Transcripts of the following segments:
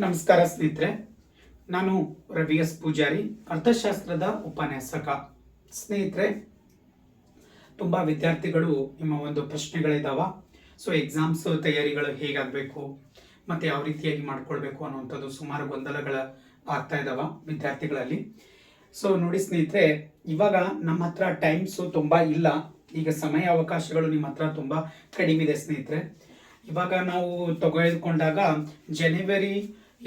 ನಮಸ್ಕಾರ ಸ್ನೇಹಿತರೆ. ನಾನು ರವಿ ಎಸ್ ಪೂಜಾರಿ, ಅರ್ಥಶಾಸ್ತ್ರದ ಉಪನ್ಯಾಸಕ. ಸ್ನೇಹಿತರೆ, ತುಂಬ ವಿದ್ಯಾರ್ಥಿಗಳು ನಿಮ್ಮ ಒಂದು ಪ್ರಶ್ನೆಗಳಿದಾವ. ಸೊ ಎಕ್ಸಾಮ್ಸ್ ತಯಾರಿಗಳು ಹೇಗಾಗಬೇಕು, ಮತ್ತು ಯಾವ ರೀತಿಯಾಗಿ ಮಾಡ್ಕೊಳ್ಬೇಕು ಅನ್ನುವಂಥದ್ದು ಸುಮಾರು ಗೊಂದಲಗಳ ಆಗ್ತಾ ಇದಾವ ವಿದ್ಯಾರ್ಥಿಗಳಲ್ಲಿ. ಸೊ ನೋಡಿ ಸ್ನೇಹಿತರೆ, ಇವಾಗ ನಮ್ಮ ಹತ್ರ ಟೈಮ್ಸು ತುಂಬ ಇಲ್ಲ. ಈಗ ಸಮಯ ಅವಕಾಶಗಳು ನಿಮ್ಮ ಹತ್ರ ತುಂಬ ಕಡಿಮೆ ಇದೆ ಸ್ನೇಹಿತರೆ. ಇವಾಗ ನಾವು ತೆಗೆದುಕೊಂಡಾಗ ಜನವರಿ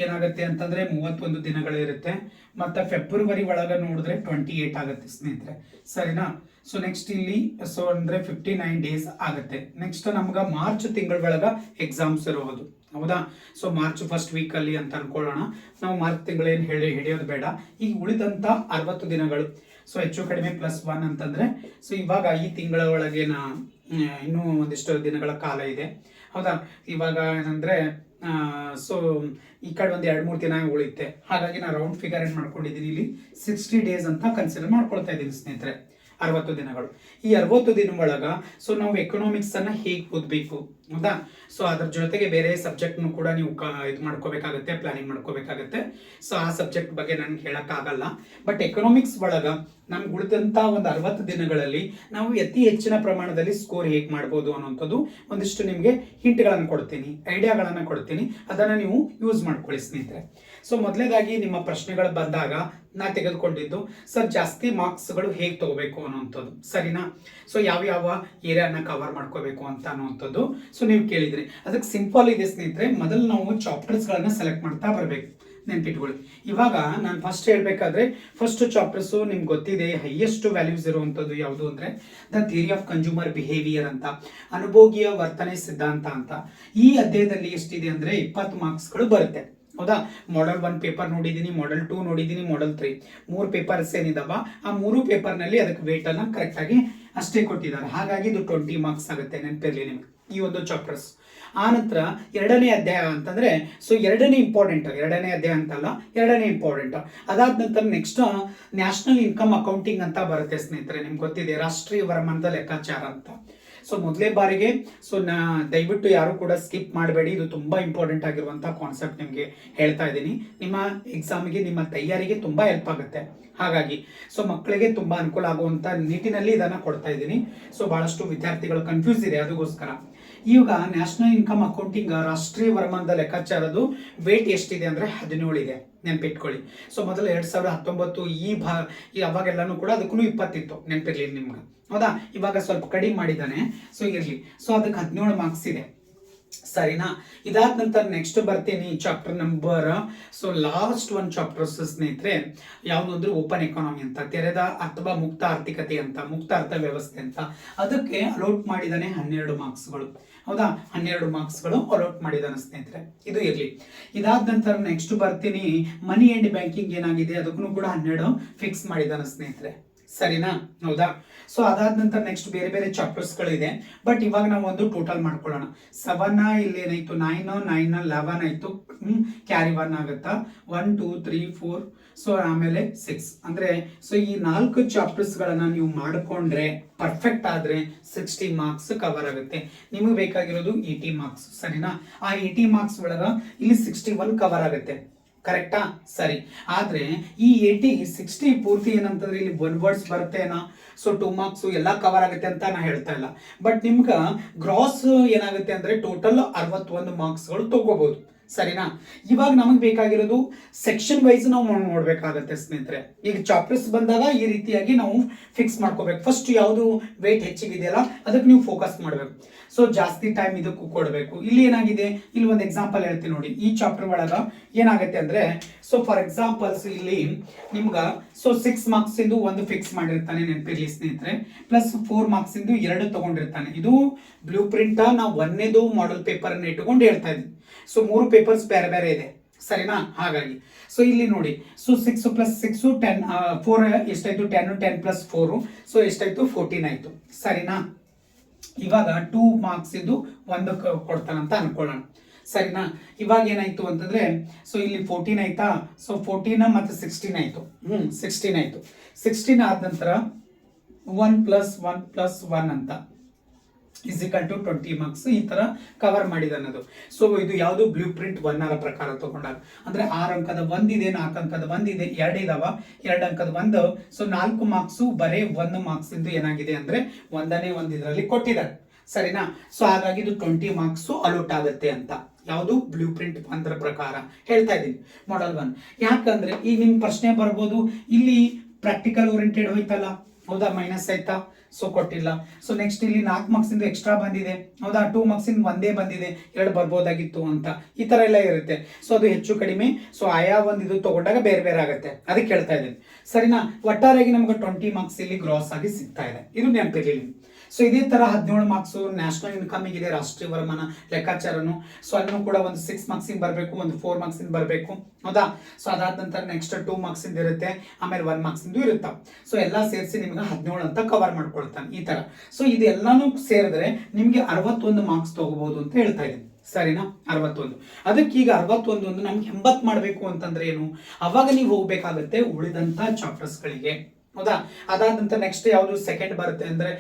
ಏನಾಗುತ್ತೆ ಅಂತಂದ್ರೆ ಮೂವತ್ತೊಂದು ದಿನಗಳು ಇರುತ್ತೆ. ಮತ್ತೆ ಫೆಬ್ರವರಿ ಒಳಗೆ ನೋಡಿದ್ರೆ ಟ್ವೆಂಟಿ ಏಟ್ ಆಗುತ್ತೆ ಸ್ನೇಹಿತರೆ. ಸರಿನಾ? ಸೊ ನೆಕ್ಸ್ಟ್ ಇಲ್ಲಿ ಸೊ ಅಂದ್ರೆ ಫಿಫ್ಟಿ ನೈನ್ ಡೇಸ್ ಆಗುತ್ತೆ. ನೆಕ್ಸ್ಟ್ ನಮ್ಗೆ ಮಾರ್ಚ್ ತಿಂಗಳ ಒಳಗ ಎಕ್ಸಾಮ್ಸ್ ಇರೋದು. ಹೌದಾ? ಸೊ ಮಾರ್ಚ್ ಫಸ್ಟ್ ವೀಕ್ ಅಲ್ಲಿ ಅಂತ ಅನ್ಕೊಳ್ಳೋಣ. ನಾವು ಮಾರ್ಚ್ ತಿಂಗಳೇನು ಹೇಳಿ, ಹಿಡಿಯೋದು ಬೇಡ. ಈಗ ಉಳಿದಂತ ಅರವತ್ತು ದಿನಗಳು. ಸೊ ಹೆಚ್ಚು ಕಡಿಮೆ ಪ್ಲಸ್ ಒನ್ ಅಂತಂದ್ರೆ ಸೊ ಇವಾಗ ಈ ತಿಂಗಳ ಒಳಗೆ ಇನ್ನೂ ಒಂದಿಷ್ಟು ದಿನಗಳ ಕಾಲ ಇದೆ. ಹೌದಾ? ಇವಾಗ ಏನಂದ್ರೆ ಸೊ ಈ ಕಡೆ ಒಂದು ಎರಡು ಮೂರು ದಿನ ಉಳಿಯುತ್ತೆ ಹಾಗಾಗಿ ನಾನು ರೌಂಡ್ ಫಿಗರ್ ಏನು ಮಾಡ್ಕೊಂಡಿದ್ದೀನಿ, ಇಲ್ಲಿ ಸಿಕ್ಸ್ಟಿ ಡೇಸ್ ಅಂತ ಕನ್ಸಿಡರ್ ಮಾಡ್ಕೊಳ್ತಾ ಇದ್ದೀನಿ ಸ್ನೇಹಿತರೆ. ಅರವತ್ತು ದಿನಗಳು. ಈ ಅರವತ್ತು ದಿನ ಒಳಗ ಸೊ ನಾವು ಎಕನಾಮಿಕ್ಸನ್ನು ಹೇಗೆ ಓದಬೇಕು ಹೌದಾ ಸೊ ಅದ್ರ ಜೊತೆಗೆ ಬೇರೆ ಸಬ್ಜೆಕ್ಟ್ನು ಕೂಡ ನೀವು ಇದು ಮಾಡ್ಕೋಬೇಕಾಗತ್ತೆ ಪ್ಲಾನಿಂಗ್ ಮಾಡ್ಕೋಬೇಕಾಗತ್ತೆ. ಸೊ ಆ ಸಬ್ಜೆಕ್ಟ್ ಬಗ್ಗೆ ನನ್ಗೆ ಹೇಳೋಕ್ಕಾಗಲ್ಲ. ಬಟ್ ಎಕನಾಮಿಕ್ಸ್ ಒಳಗೆ ನಮ್ಗೆ ಉಳಿದಂತ ಒಂದು ಅರವತ್ತು ದಿನಗಳಲ್ಲಿ ನಾವು ಅತಿ ಹೆಚ್ಚಿನ ಪ್ರಮಾಣದಲ್ಲಿ ಸ್ಕೋರ್ ಹೇಗೆ ಮಾಡ್ಬೋದು ಅನ್ನೋಂಥದ್ದು ಒಂದಿಷ್ಟು ನಿಮಗೆ ಹಿಂಟ್ಗಳನ್ನು ಕೊಡ್ತೀನಿ ಐಡಿಯಾಗಳನ್ನು ಕೊಡ್ತೀನಿ. ಅದನ್ನು ನೀವು ಯೂಸ್ ಮಾಡ್ಕೊಳ್ಳಿ ಸ್ನೇಹಿತರೆ. ಸೊ ಮೊದಲನೇದಾಗಿ ನಿಮ್ಮ ಪ್ರಶ್ನೆಗಳು ಬಂದಾಗ ನಾ ತೆಗೆದುಕೊಂಡಿದ್ದು ಸರ್ ಜಾಸ್ತಿ ಮಾರ್ಕ್ಸ್ಗಳು ಹೇಗೆ ತಗೋಬೇಕು ಅನ್ನೋಂಥದ್ದು ಸರಿನಾ? ಸೊ ಯಾವ ಯಾವ ಏರಿಯಾನ ಕವರ್ ಮಾಡ್ಕೋಬೇಕು ಅಂತ ಅನ್ನುವಂಥದ್ದು. ಸೊ ನೀವು ಕೇಳಿದ್ರಿ. ಅದಕ್ಕೆ ಸಿಂಪಲ್ ಇದೆ ಸ್ನೇಹಿತರೆ, ಮೊದಲು ನಾವು ಚಾಪ್ಟರ್ಸ್ಗಳನ್ನ ಸೆಲೆಕ್ಟ್ ಮಾಡ್ತಾ ಬರಬೇಕು. ನೆನ್ಪಿಟ್ಕೊಳ್ಳಿ. ಇವಾಗ ನಾನು ಫಸ್ಟ್ ಹೇಳಬೇಕಾದ್ರೆ ಫಸ್ಟ್ ಚಾಪ್ಟರ್ಸು ನಿಮ್ಗೆ ಗೊತ್ತಿದೆ ಹೈಯೆಸ್ಟ್ ವ್ಯಾಲ್ಯೂಸ್ ಇರುವಂಥದ್ದು ಯಾವುದು ಅಂದರೆ the theory of consumer behaviour ಅಂತ, ಅನುಭೋಗಿಯ ವರ್ತನೆ ಸಿದ್ಧಾಂತ ಅಂತ. ಈ ಅಧ್ಯಾಯದಲ್ಲಿ ಎಷ್ಟಿದೆ ಅಂದರೆ ಇಪ್ಪತ್ತು ಮಾರ್ಕ್ಸ್ಗಳು ಬರುತ್ತೆ. ಹೌದಾ? ಮಾಡೆಲ್ ಒನ್ ಪೇಪರ್ ನೋಡಿದ್ದೀನಿ ಮಾಡೆಲ್ ಟೂ ನೋಡಿದ್ದೀನಿ ಮಾಡೆಲ್ ತ್ರೀ ಮೂರು ಪೇಪರ್ಸ್ ಏನಿದಾವ? ಆ ಮೂರು ಪೇಪರ್ನಲ್ಲಿ ಅದಕ್ಕೆ ವೇಟ್ ಅನ್ನ ಕರೆಕ್ಟ್ ಆಗಿ ಅಷ್ಟೇ ಕೊಟ್ಟಿದ್ದಾರೆ. ಹಾಗಾಗಿ ಇದು ಟ್ವೆಂಟಿ ಮಾರ್ಕ್ಸ್ ಆಗುತ್ತೆ. ನೆನಪಿರಲಿ ನಿಮ್ಗೆ ಈ ಒಂದು ಚಾಪ್ಟರ್ಸ್ ಆನಂತರ ನಂತರ ಎರಡನೇ ಅಧ್ಯಾಯ ಅಂತಂದ್ರೆ ಸೊ ಎರಡನೇ ಇಂಪಾರ್ಟೆಂಟ್ ಎರಡನೇ ಅಧ್ಯಾಯ ಅಂತಲ್ಲ, ಎರಡನೇ ಇಂಪಾರ್ಟೆಂಟ್ ಅದಾದ ನಂತರ ನೆಕ್ಸ್ಟ್ ನ್ಯಾಷನಲ್ ಇನ್ಕಮ್ ಅಕೌಂಟಿಂಗ್ ಅಂತ ಬರುತ್ತೆ ಸ್ನೇಹಿತರೆ, ನಿಮ್ಗೆ ಗೊತ್ತಿದೆ, ರಾಷ್ಟ್ರೀಯ ವರಮಾನದ ಲೆಕ್ಕಾಚಾರ ಅಂತ. ಸೊ ಮೊದಲೇ ಬಾರಿಗೆ ಸೊ ನಾ ದಯವಿಟ್ಟು ಯಾರು ಕೂಡ ಸ್ಕಿಪ್ ಮಾಡಬೇಡಿ. ಇದು ತುಂಬಾ ಇಂಪಾರ್ಟೆಂಟ್ ಆಗಿರುವಂತಹ ಕಾನ್ಸೆಪ್ಟ್ ನಿಮಗೆ ಹೇಳ್ತಾ ಇದ್ದೀನಿ. ನಿಮ್ಮ ಎಕ್ಸಾಮಿಗೆ ನಿಮ್ಮ ತಯಾರಿಗೆ ತುಂಬಾ ಹೆಲ್ಪ್ ಆಗುತ್ತೆ. ಹಾಗಾಗಿ ಸೊ ಮಕ್ಕಳಿಗೆ ತುಂಬಾ ಅನುಕೂಲ ಆಗುವಂತ ನಿಟ್ಟಿನಲ್ಲಿ ಇದನ್ನ ಕೊಡ್ತಾ ಇದ್ದೀನಿ. ಸೊ ಬಹಳಷ್ಟು ವಿದ್ಯಾರ್ಥಿಗಳು ಕನ್ಫ್ಯೂಸ್ ಇದೆ ಅದಕ್ಕೋಸ್ಕರ. ಈಗ ನ್ಯಾಷನಲ್ ಇನ್ಕಮ್ ಅಕೌಂಟಿಂಗ್ ರಾಷ್ಟ್ರೀಯ ವರಮಾನದ ಲೆಕ್ಕಾಚಾರದು ವೇಟ್ ಎಷ್ಟಿದೆ ಅಂದ್ರೆ ಹದಿನೇಳು ಇದೆ. ನೆನ್ಪಿಟ್ಕೊಳ್ಳಿ. ಸೊ ಮೊದಲು ಎರಡ್ ಸಾವಿರದ ಹತ್ತೊಂಬತ್ತು ಈ ಭಾ, ಈ ಅವಾಗೆಲ್ಲಾನು ಕೂಡ ಅದಕ್ಕೂ ಇಪ್ಪತ್ತಿತ್ತು. ನೆನ್ಪಿರ್ಲಿ ನಿಮ್ಗೆ. ಹೌದಾ? ಇವಾಗ ಸ್ವಲ್ಪ ಕಡಿಮೆ ಮಾಡಿದ್ದಾನೆ. ಸೊ ಇರ್ಲಿ. ಸೊ ಅದಕ್ಕೆ ಹದಿನೇಳು ಮಾರ್ಕ್ಸ್ ಇದೆ. ಸರಿನಾ? ಇದಾದ ನಂತರ ನೆಕ್ಸ್ಟ್ ಬರ್ತೀನಿ chapter number so last one chapters ಸ್ನೇಹಿತರೆ ಯಾವುದು ಓಪನ್ ಎಕಾನಮಿ ಅಂತ, ತೆರೆದ ಅಥವಾ ಮುಕ್ತ ಆರ್ಥಿಕತೆ ಅಂತ, ಮುಕ್ತ ಅರ್ಥ ವ್ಯವಸ್ಥೆ ಅಂತ, ಅದಕ್ಕೆ ಅಲೌಟ್ ಮಾಡಿದಾನೆ ಹನ್ನೆರಡು ಮಾರ್ಕ್ಸ್ಗಳು ಹೌದಾ? ಹನ್ನೆರಡು ಮಾರ್ಕ್ಸ್ಗಳು ಅಲೌಟ್ ಮಾಡಿದಾನೆ ಸ್ನೇಹಿತರೆ. ಇದು ಇರಲಿ. ಇದಾದ ನಂತರ ನೆಕ್ಸ್ಟ್ ಬರ್ತೀನಿ ಮನಿ ಅಂಡ್ ಬ್ಯಾಂಕಿಂಗ್ ಏನಾಗಿದೆ? ಅದಕ್ಕೂ ಕೂಡ ಹನ್ನೆರಡು ಫಿಕ್ಸ್ ಮಾಡಿದಾನೆ ಸ್ನೇಹಿತರೆ. ಸರಿನಾ? ಹೌದಾ? ಸೊ ಅದಾದ ನಂತರ ನೆಕ್ಸ್ಟ್ ಬೇರೆ ಬೇರೆ ಚಾಪ್ಟರ್ಸ್ ಗಳಿದೆ. ಬಟ್ ಇವಾಗ ನಾವು ಒಂದು ಟೋಟಲ್ ಮಾಡ್ಕೊಳ್ಳೋಣ. ಸೆವೆನ್ ಇಲ್ಲಿ ಏನಾಯ್ತು ನೈನ್ ನೈನ್ ಲೆವೆನ್ ಆಯಿತು? ಕ್ಯಾರಿ ಒನ್ ಆಗುತ್ತಾ? One two three four so ಆಮೇಲೆ ಸಿಕ್ಸ್ ಅಂದ್ರೆ ಸೊ ಈ ನಾಲ್ಕು ಚಾಪ್ಟರ್ಸ್ ಗಳನ್ನ ನೀವು ಮಾಡಿಕೊಂಡ್ರೆ ಪರ್ಫೆಕ್ಟ್ ಆದರೆ ಸಿಕ್ಸ್ಟಿ ಮಾರ್ಕ್ಸ್ ಕವರ್ ಆಗುತ್ತೆ. ನಿಮಗೆ ಬೇಕಾಗಿರೋದು ಏಯ್ಟಿ ಮಾರ್ಕ್ಸ್ ಸರಿನಾ? ಆ ಏಯ್ಟಿ ಮಾರ್ಕ್ಸ್ ಒಳಗ ಇಲ್ಲಿ ಸಿಕ್ಸ್ಟಿ ಒನ್ ಕವರ್ ಆಗುತ್ತೆ. ಕರೆಕ್ಟಾ? ಸರಿ. ಆದರೆ ಈ ಏಯ್ಟಿ ಸಿಕ್ಸ್ಟಿ ಪೂರ್ತಿ ಏನಂತಂದ್ರೆ ಇಲ್ಲಿ ಒನ್ ವರ್ಡ್ಸ್ ಬರುತ್ತೇನಾ? ಸೊ ಟೂ ಮಾರ್ಕ್ಸ್ ಎಲ್ಲ ಕವರ್ ಆಗುತ್ತೆ ಅಂತ ನಾ ಹೇಳ್ತಾ ಇಲ್ಲ. ಬಟ್ ನಿಮ್ಗೆ ಗ್ರಾಸ್ ಏನಾಗುತ್ತೆ ಅಂದ್ರೆ ಟೋಟಲ್ ಅರವತ್ತೊಂದು ಮಾರ್ಕ್ಸ್ಗಳು ತಗೋಬಹುದು ಸರಿನಾ? ಇವಾಗ ನಮಗೆ ಬೇಕಾಗಿರೋದು ಸೆಕ್ಷನ್ ವೈಸ್ ನಾವು ನೋಡಬೇಕಾಗತ್ತೆ ಸ್ನೇಹಿತರೆ. ಈಗ ಚಾಪ್ಟರ್ಸ್ ಬಂದಾಗ ಈ ರೀತಿಯಾಗಿ ನಾವು ಫಿಕ್ಸ್ ಮಾಡ್ಕೋಬೇಕು. ಫಸ್ಟ್ ಯಾವುದು ವೇಟ್ ಹೆಚ್ಚಿಗಿದೆಯಲ್ಲ, ಅದಕ್ಕೆ ನೀವು ಫೋಕಸ್ ಮಾಡಬೇಕು. ಸೊ ಜಾಸ್ತಿ ಟೈಮ್ ಇದಕ್ಕೂ ಕೊಡಬೇಕು. ಇಲ್ಲಿ ಏನಾಗಿದೆ? ಇಲ್ಲಿ ಒಂದು ಎಕ್ಸಾಂಪಲ್ ಹೇಳ್ತೀನಿ ನೋಡಿ. ಈ ಚಾಪ್ಟರ್ ಒಳಗ ಏನಾಗುತ್ತೆ ಅಂದ್ರೆ ಸೊ ಫಾರ್ ಎಕ್ಸಾಂಪಲ್ಸ್ ಇಲ್ಲಿ ನಿಮ್ಗ ಸೊ ಸಿಕ್ಸ್ ಮಾರ್ಕ್ಸ್ ಇಂದು ಒಂದು ಫಿಕ್ಸ್ ಮಾಡಿರ್ತಾನೆ ನೆನಪಿರ್ಲಿ ಸ್ನೇಹಿತರೆ. ಪ್ಲಸ್ ಫೋರ್ ಮಾರ್ಕ್ಸ್ ಇಂದು ಎರಡು ತಗೊಂಡಿರ್ತಾನೆ. ಇದು ಬ್ಲೂ ಪ್ರಿಂಟ್ ನಾವು ಒಂದೇದು ಮಾಡೆಲ್ ಪೇಪರ್ ಅನ್ನ ಇಟ್ಕೊಂಡು ಹೇಳ್ತಾ ಇದ್ವಿ. ಸೊ ಮೂರು ಪೇಪರ್ಸ್ ಬೇರೆ ಬೇರೆ ಇದೆ. ಸರಿನಾ? ಹಾಗಾಗಿ. ಸೊ ಇಲ್ಲಿ ನೋಡಿ. So six plus six ten four ಎಷ್ಟಾಯ್ತು? Ten ten plus four so ಎಷ್ಟಾಯ್ತು? ಫೋರ್ಟೀನ್ ಆಯ್ತು. ಸರಿನಾ? ಇವಾಗ ಟೂ ಮಾರ್ಕ್ಸ್ ಇದು ಒಂದು ಕ- ಕೊಡ್ತಾನಂತ ಅನ್ಕೊಳ್ಳೋಣ. ಸರಿನಾ? ಇವಾಗ ಏನಾಯ್ತು ಅಂತಂದ್ರೆ ಸೊ ಇಲ್ಲಿ ಫೋರ್ಟೀನ್ ಆಯ್ತಾ? ಸೊ ಫೋರ್ಟೀನ್ ಮತ್ತೆ ಸಿಕ್ಸ್ಟೀನ್ ಆಯ್ತು. ಹ್ಮ್ ಸಿಕ್ಸ್ಟೀನ್ ಆಯ್ತು. ಸಿಕ್ಸ್ಟೀನ್ ಆದ ನಂತರ one plus one plus one ಅಂತ. ಇಸಿಕಲ್ ಟು ಟ್ವೆಂಟಿ ಮಾರ್ಕ್ಸ್ ಈ ಥರ ಕವರ್ ಮಾಡಿದೆ ಅನ್ನೋದು. ಸೊ ಇದು ಯಾವುದು ಬ್ಲೂ ಪ್ರಿಂಟ್ ಒನ್ ಅವರ ಪ್ರಕಾರ ತಗೊಂಡಾಗ. ಅಂದ್ರೆ ಆರು ಅಂಕದ ಒಂದಿದೆ ನಾಲ್ಕು ಅಂಕದ ಒಂದಿದೆ ಎರಡು ಇದಾವ. ಎರಡು ಅಂಕದ ಒಂದು. ಸೊ ನಾಲ್ಕು ಮಾರ್ಕ್ಸು ಬರೇ ಒಂದು ಮಾರ್ಕ್ಸ್ ಇಂದು ಏನಾಗಿದೆ ಅಂದ್ರೆ ಒಂದನೇ ಒಂದು ಇದರಲ್ಲಿ ಕೊಟ್ಟಿದ್ದಾರೆ. ಸರಿನಾ? ಸೊ ಹಾಗಾಗಿ ಇದು ಟ್ವೆಂಟಿ ಮಾರ್ಕ್ಸು ಅಲೋಟ್ ಆಗುತ್ತೆ ಅಂತ. ಯಾವುದು? ಬ್ಲೂ ಪ್ರಿಂಟ್ ಒಂದರ ಪ್ರಕಾರ ಹೇಳ್ತಾ ಇದ್ದೀನಿ. ಮಾಡಲ್ ಒನ್ ಯಾಕಂದ್ರೆ ಈಗ ನಿಮ್ ಪ್ರಶ್ನೆ ಬರ್ಬೋದು, ಇಲ್ಲಿ ಪ್ರಾಕ್ಟಿಕಲ್ ಓರಿಯೆಂಟೆಡ್ ಹೋಯ್ತಲ್ಲ. ಹೌದಾ? ಮೈನಸ್ ಆಯ್ತಾ? ಸೊ ಕೊಟ್ಟಿಲ್ಲ. ಸೊ ನೆಕ್ಸ್ಟ್ ಇಲ್ಲಿ ನಾಲ್ಕು ಮಾರ್ಕ್ಸ್ ಇಂದ ಎಕ್ಸ್ಟ್ರಾ ಬಂದಿದೆ. ಹೌದಾ? ಟೂ ಮಾರ್ಕ್ಸ್ ಇಂದ ಒಂದೇ ಬಂದಿದೆ. ಎರಡು ಬರ್ಬೋದಾಗಿತ್ತು ಅಂತ. ಈ ತರ ಎಲ್ಲ ಇರುತ್ತೆ. ಸೊ ಅದು ಹೆಚ್ಚು ಕಡಿಮೆ. ಸೊ ಆಯಾ ಒಂದು ಇದು ತಗೊಂಡಾಗ ಬೇರೆ ಬೇರೆ ಆಗುತ್ತೆ. ಅದಕ್ಕೆ ಹೇಳ್ತಾ ಇದ್ದೀನಿ. ಸರಿನಾ? ಒಟ್ಟಾರೆಯಾಗಿ ನಮ್ಗೆ ಟ್ವೆಂಟಿ ಮಾರ್ಕ್ಸ್ ಇಲ್ಲಿ ಗ್ರಾಸ್ ಆಗಿ ಸಿಗ್ತಾ ಇದೆ. ಇದು ನೆನಪಿರಲಿ. ಸೊ ಇದೇ ತರ ಹದಿನೇಳು ಮಾರ್ಕ್ಸ್ ನ್ಯಾಷನಲ್ ಇನ್ಕಮ್ ಇದೆ ರಾಷ್ಟ್ರೀಯ ವರಮಾನ ಲೆಕ್ಕಾಚಾರನು. ಸೊ ಅಲ್ಲೂ ಕೂಡ ಒಂದು ಸಿಕ್ಸ್ ಮಾರ್ಕ್ಸ್ ಬರಬೇಕು, ಒಂದು ಫೋರ್ ಮಾರ್ಕ್ಸ್ ಬರಬೇಕು. ಹೌದಾ? ಸೊ ಅದಾದ ನಂತರ ನೆಕ್ಸ್ಟ್ ಟೂ ಮಾರ್ಕ್ಸ್ ಇರುತ್ತೆ, ಆಮೇಲೆ ಒನ್ ಮಾರ್ಕ್ಸ್ ಇಂದು ಇರುತ್ತೆ ಸೊ ಎಲ್ಲ ಸೇರಿಸಿ ನಿಮ್ಗೆ ಹದಿನೇಳು ಅಂತ ಕವರ್ ಮಾಡ್ಕೊಳ್ತಾನೆ ಈ ತರ. ಸೊ ಇದೆಲ್ಲಾನು ಸೇರಿದ್ರೆ ನಿಮ್ಗೆ ಅರವತ್ತೊಂದು ಮಾರ್ಕ್ಸ್ ತಗೋಬಹುದು ಅಂತ ಹೇಳ್ತಾ ಇದ್ದೀನಿ. ಸರಿನಾ? ಅರವತ್ತೊಂದು. ಅದಕ್ಕೆ ಈಗ ಅರವತ್ತೊಂದು ನಮ್ಗೆ ಎಂಬತ್ತು ಮಾಡಬೇಕು ಅಂತಂದ್ರೆ ಏನು? ಅವಾಗ ನೀವು ಹೋಗ್ಬೇಕಾಗತ್ತೆ ಉಳಿದಂತ ಚಾಪ್ಟರ್ಸ್ಗಳಿಗೆ ಹೌದಾ? ಅದಾದ ನಂತರ ನೆಕ್ಸ್ಟ್ ಯಾವುದು ಸೆಕೆಂಡ್ ಬರುತ್ತೆ ಅಂದ್ರೆ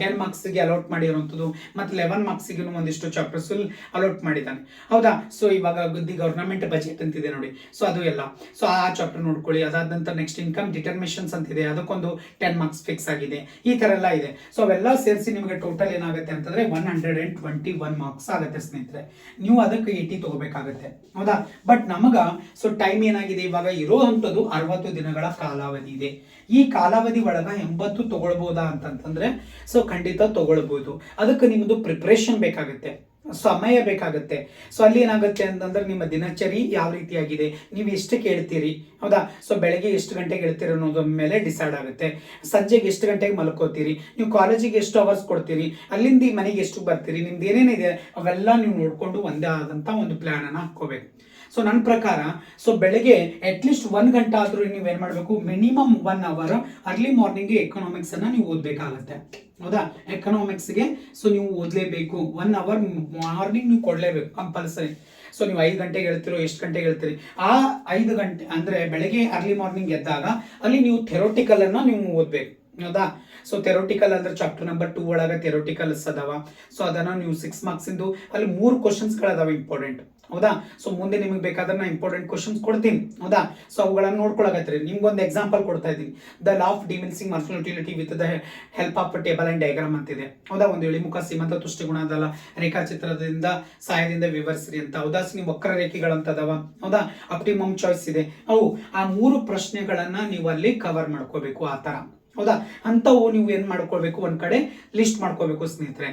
ಟೆನ್ ಮಾರ್ಕ್ಸ್ಗೆ ಅಲೌಟ್ ಮಾಡಿರೋಂಥದ್ದು ಮತ್ತು ಲೆವೆನ್ ಮಾರ್ಕ್ಸಿಗೂ ಒಂದಿಷ್ಟು ಚಾಪ್ಟರ್ಸ್ ಅಲೌಟ್ ಮಾಡಿದ್ದಾನೆ. ಹೌದಾ? ಸೊ ಇವಾಗ ದಿ ಗವರ್ನಮೆಂಟ್ ಬಜೆಟ್ ಅಂತಿದೆ ನೋಡಿ. ಸೊ ಅದು ಎಲ್ಲ. ಸೊ ಆ ಚಾಪ್ಟರ್ ನೋಡ್ಕೊಳ್ಳಿ. ಅದಾದ ನಂತರ ನೆಕ್ಸ್ಟ್ ಇನ್ಕಮ್ ಡಿಟರ್ಮಿಷನ್ಸ್ ಅಂತಿದೆ. ಅದಕ್ಕೊಂದು ಟೆನ್ ಮಾರ್ಕ್ಸ್ ಫಿಕ್ಸ್ ಆಗಿದೆ. ಈ ತರ ಎಲ್ಲ ಇದೆ. ಸೊ ಅವೆಲ್ಲ ಸೇರಿಸಿ ನಿಮಗೆ ಟೋಟಲ್ ಏನಾಗುತ್ತೆ ಅಂತಂದ್ರೆ one hundred and twenty one marks ಆಗುತ್ತೆ ಸ್ನೇಹಿತರೆ. ನೀವು ಅದಕ್ಕೆ ಏಟಿ ತಗೋಬೇಕಾಗುತ್ತೆ. ಹೌದಾ? ಬಟ್ ನಮಗ ಸೊ ಟೈಮ್ ಏನಾಗಿದೆ? ಇವಾಗ ಇರೋ ಅಂಥದ್ದು ಅರವತ್ತು ದಿನಗಳ ಕಾಲಾವಧಿ ಇದೆ. ಈ ಕಾಲಾವಧಿ ಒಳಗ ಎಂಬತ್ತು ತಗೊಳ್ಬೋದಾ ಅಂತಂತಂದ್ರೆ ಸೊ ಖಂಡಿತ ತಗೊಳ್ಬಹುದು ಅದಕ್ಕೆ ನಿಮ್ಮದು ಪ್ರಿಪ್ರೇಷನ್ ಬೇಕಾಗುತ್ತೆ, ಸಮಯ ಬೇಕಾಗುತ್ತೆ. ಸೊ ಅಲ್ಲಿ ಏನಾಗುತ್ತೆ ಅಂತಂದ್ರೆ ನಿಮ್ಮ ದಿನಚರಿ ಯಾವ ರೀತಿಯಾಗಿದೆ, ನೀವು ಎಷ್ಟು ಕೇಳ್ತೀರಿ, ಹೌದಾ? ಸೊ ಬೆಳಗ್ಗೆ ಎಷ್ಟು ಗಂಟೆಗೆ ಹೇಳ್ತೀರಿ ಅನ್ನೋದ್ರ ಮೇಲೆ ಡಿಸೈಡ್ ಆಗುತ್ತೆ. ಸಂಜೆಗೆ ಎಷ್ಟು ಗಂಟೆಗೆ ಮಲ್ಕೋತೀರಿ, ನೀವು ಕಾಲೇಜಿಗೆ ಎಷ್ಟು ಅವರ್ಸ್ ಕೊಡ್ತೀರಿ, ಅಲ್ಲಿಂದ ಈ ಮನೆಗೆ ಎಷ್ಟು ಬರ್ತೀರಿ, ನಿಮ್ದು ಏನೇನಿದೆ, ಅವೆಲ್ಲ ನೀವು ನೋಡಿಕೊಂಡು ಒಂದೇ ಆದಂಥ ಒಂದು ಪ್ಲಾನ್ ಹಾಕ್ಕೋಬೇಕು. ಸೊ ನನ್ನ ಪ್ರಕಾರ ಸೊ ಬೆಳಗ್ಗೆ ಅಟ್ಲೀಸ್ಟ್ ಒಂದು ಗಂಟೆ ಆದ್ರೂ ನೀವು ಏನು ಮಾಡಬೇಕು? Minimum one hour early morning ಎಕನಾಮಿಕ್ಸನ್ನು ನೀವು ಓದ್ಬೇಕಾಗತ್ತೆ. ಹೌದಾ? ಎಕನಾಮಿಕ್ಸ್ಗೆ ಸೊ ನೀವು ಓದಲೇಬೇಕು. ಒನ್ ಅವರ್ ಮಾರ್ನಿಂಗ್ ನೀವು ಕೊಡಲೇಬೇಕು ಕಂಪಲ್ಸರಿ ಸೊ ನೀವು ಐದು ಗಂಟೆಗೆ ಹೇಳ್ತಿರೋ, ಎಷ್ಟು ಗಂಟೆಗೆ ಹೇಳ್ತೀರಿ? ಆ ಐದು ಗಂಟೆ, ಅಂದ್ರೆ ಬೆಳಗ್ಗೆ ಅರ್ಲಿ ಮಾರ್ನಿಂಗ್ ಎದ್ದಾಗ, ಅಲ್ಲಿ ನೀವು ಥೆರೋಟಿಕಲನ್ನು ನೀವು ಓದ್ಬೇಕು. ಹೌದಾ? ಸೊ ಥೆರೋಟಿಕಲ್ ಅಂದ್ರೆ ಚಾಪ್ಟರ್ ನಂಬರ್ ಟೂ ಒಳಗೆ ಥೆರೋಟಿಕಲ್ಸ್ ಅದಾವ ಸೊ ಅದನ್ನ ನೀವು ಸಿಕ್ಸ್ ಮಾರ್ಕ್ಸ್ ಇಂದು ಅಲ್ಲಿ ಮೂರು ಕ್ವಶನ್ಸ್ಗಳದಾವ ಇಂಪಾರ್ಟೆಂಟ್ ಹೌದಾ? ಸೊ ಮುಂದೆ ನಿಮಗೆ ಬೇಕಾದ್ರೆ ನಾ ಇಂಪಾರ್ಟೆಂಟ್ ಕ್ವಶನ್ಸ್ ಕೊಡ್ತೀನಿ. ಹೌದಾ? ಸೊ ಅವುಗಳನ್ನ ನಿಮ್ಗೆ ಒಂದು ಎಕ್ಸಾಂಪಲ್ ಕೊಡ್ತಾ ಇದ್ದೀನಿ. The law of diminishing marginal utility with the help of table and diagram ಅಂತಿದೆ. ಹೌದಾ? ಒಂದು ಇಳಿಮುಖ ಸೀಮಂತ ತುಷ್ಟಿಗುಣ ಅದಲ್ಲ. ರೇಖಾಚಿತ್ರದಿಂದ ಸಹಾಯದಿಂದ ವಿವರಿಸ್ರಿ ಅಂತ. ಹೌದಾ ಸೊ ವಕ್ರ ರೇಖೆಗಳಂತ ಅದಾವ ಹೌದಾ? ಅಪ್ಟಿಮಮ್ ಚಾಯ್ಸ್ ಇದೆ. ಅವು ಆ ಮೂರು ಪ್ರಶ್ನೆಗಳನ್ನ ನೀವು ಅಲ್ಲಿ ಕವರ್ ಮಾಡ್ಕೋಬೇಕು ಆ ತರ. ಹೌದಾ? ಅಂಥವು ನೀವು ಏನು ಮಾಡ್ಕೊಳ್ಬೇಕು? ಒಂದು ಕಡೆ ಲಿಸ್ಟ್ ಮಾಡ್ಕೋಬೇಕು ಸ್ನೇಹಿತರೆ.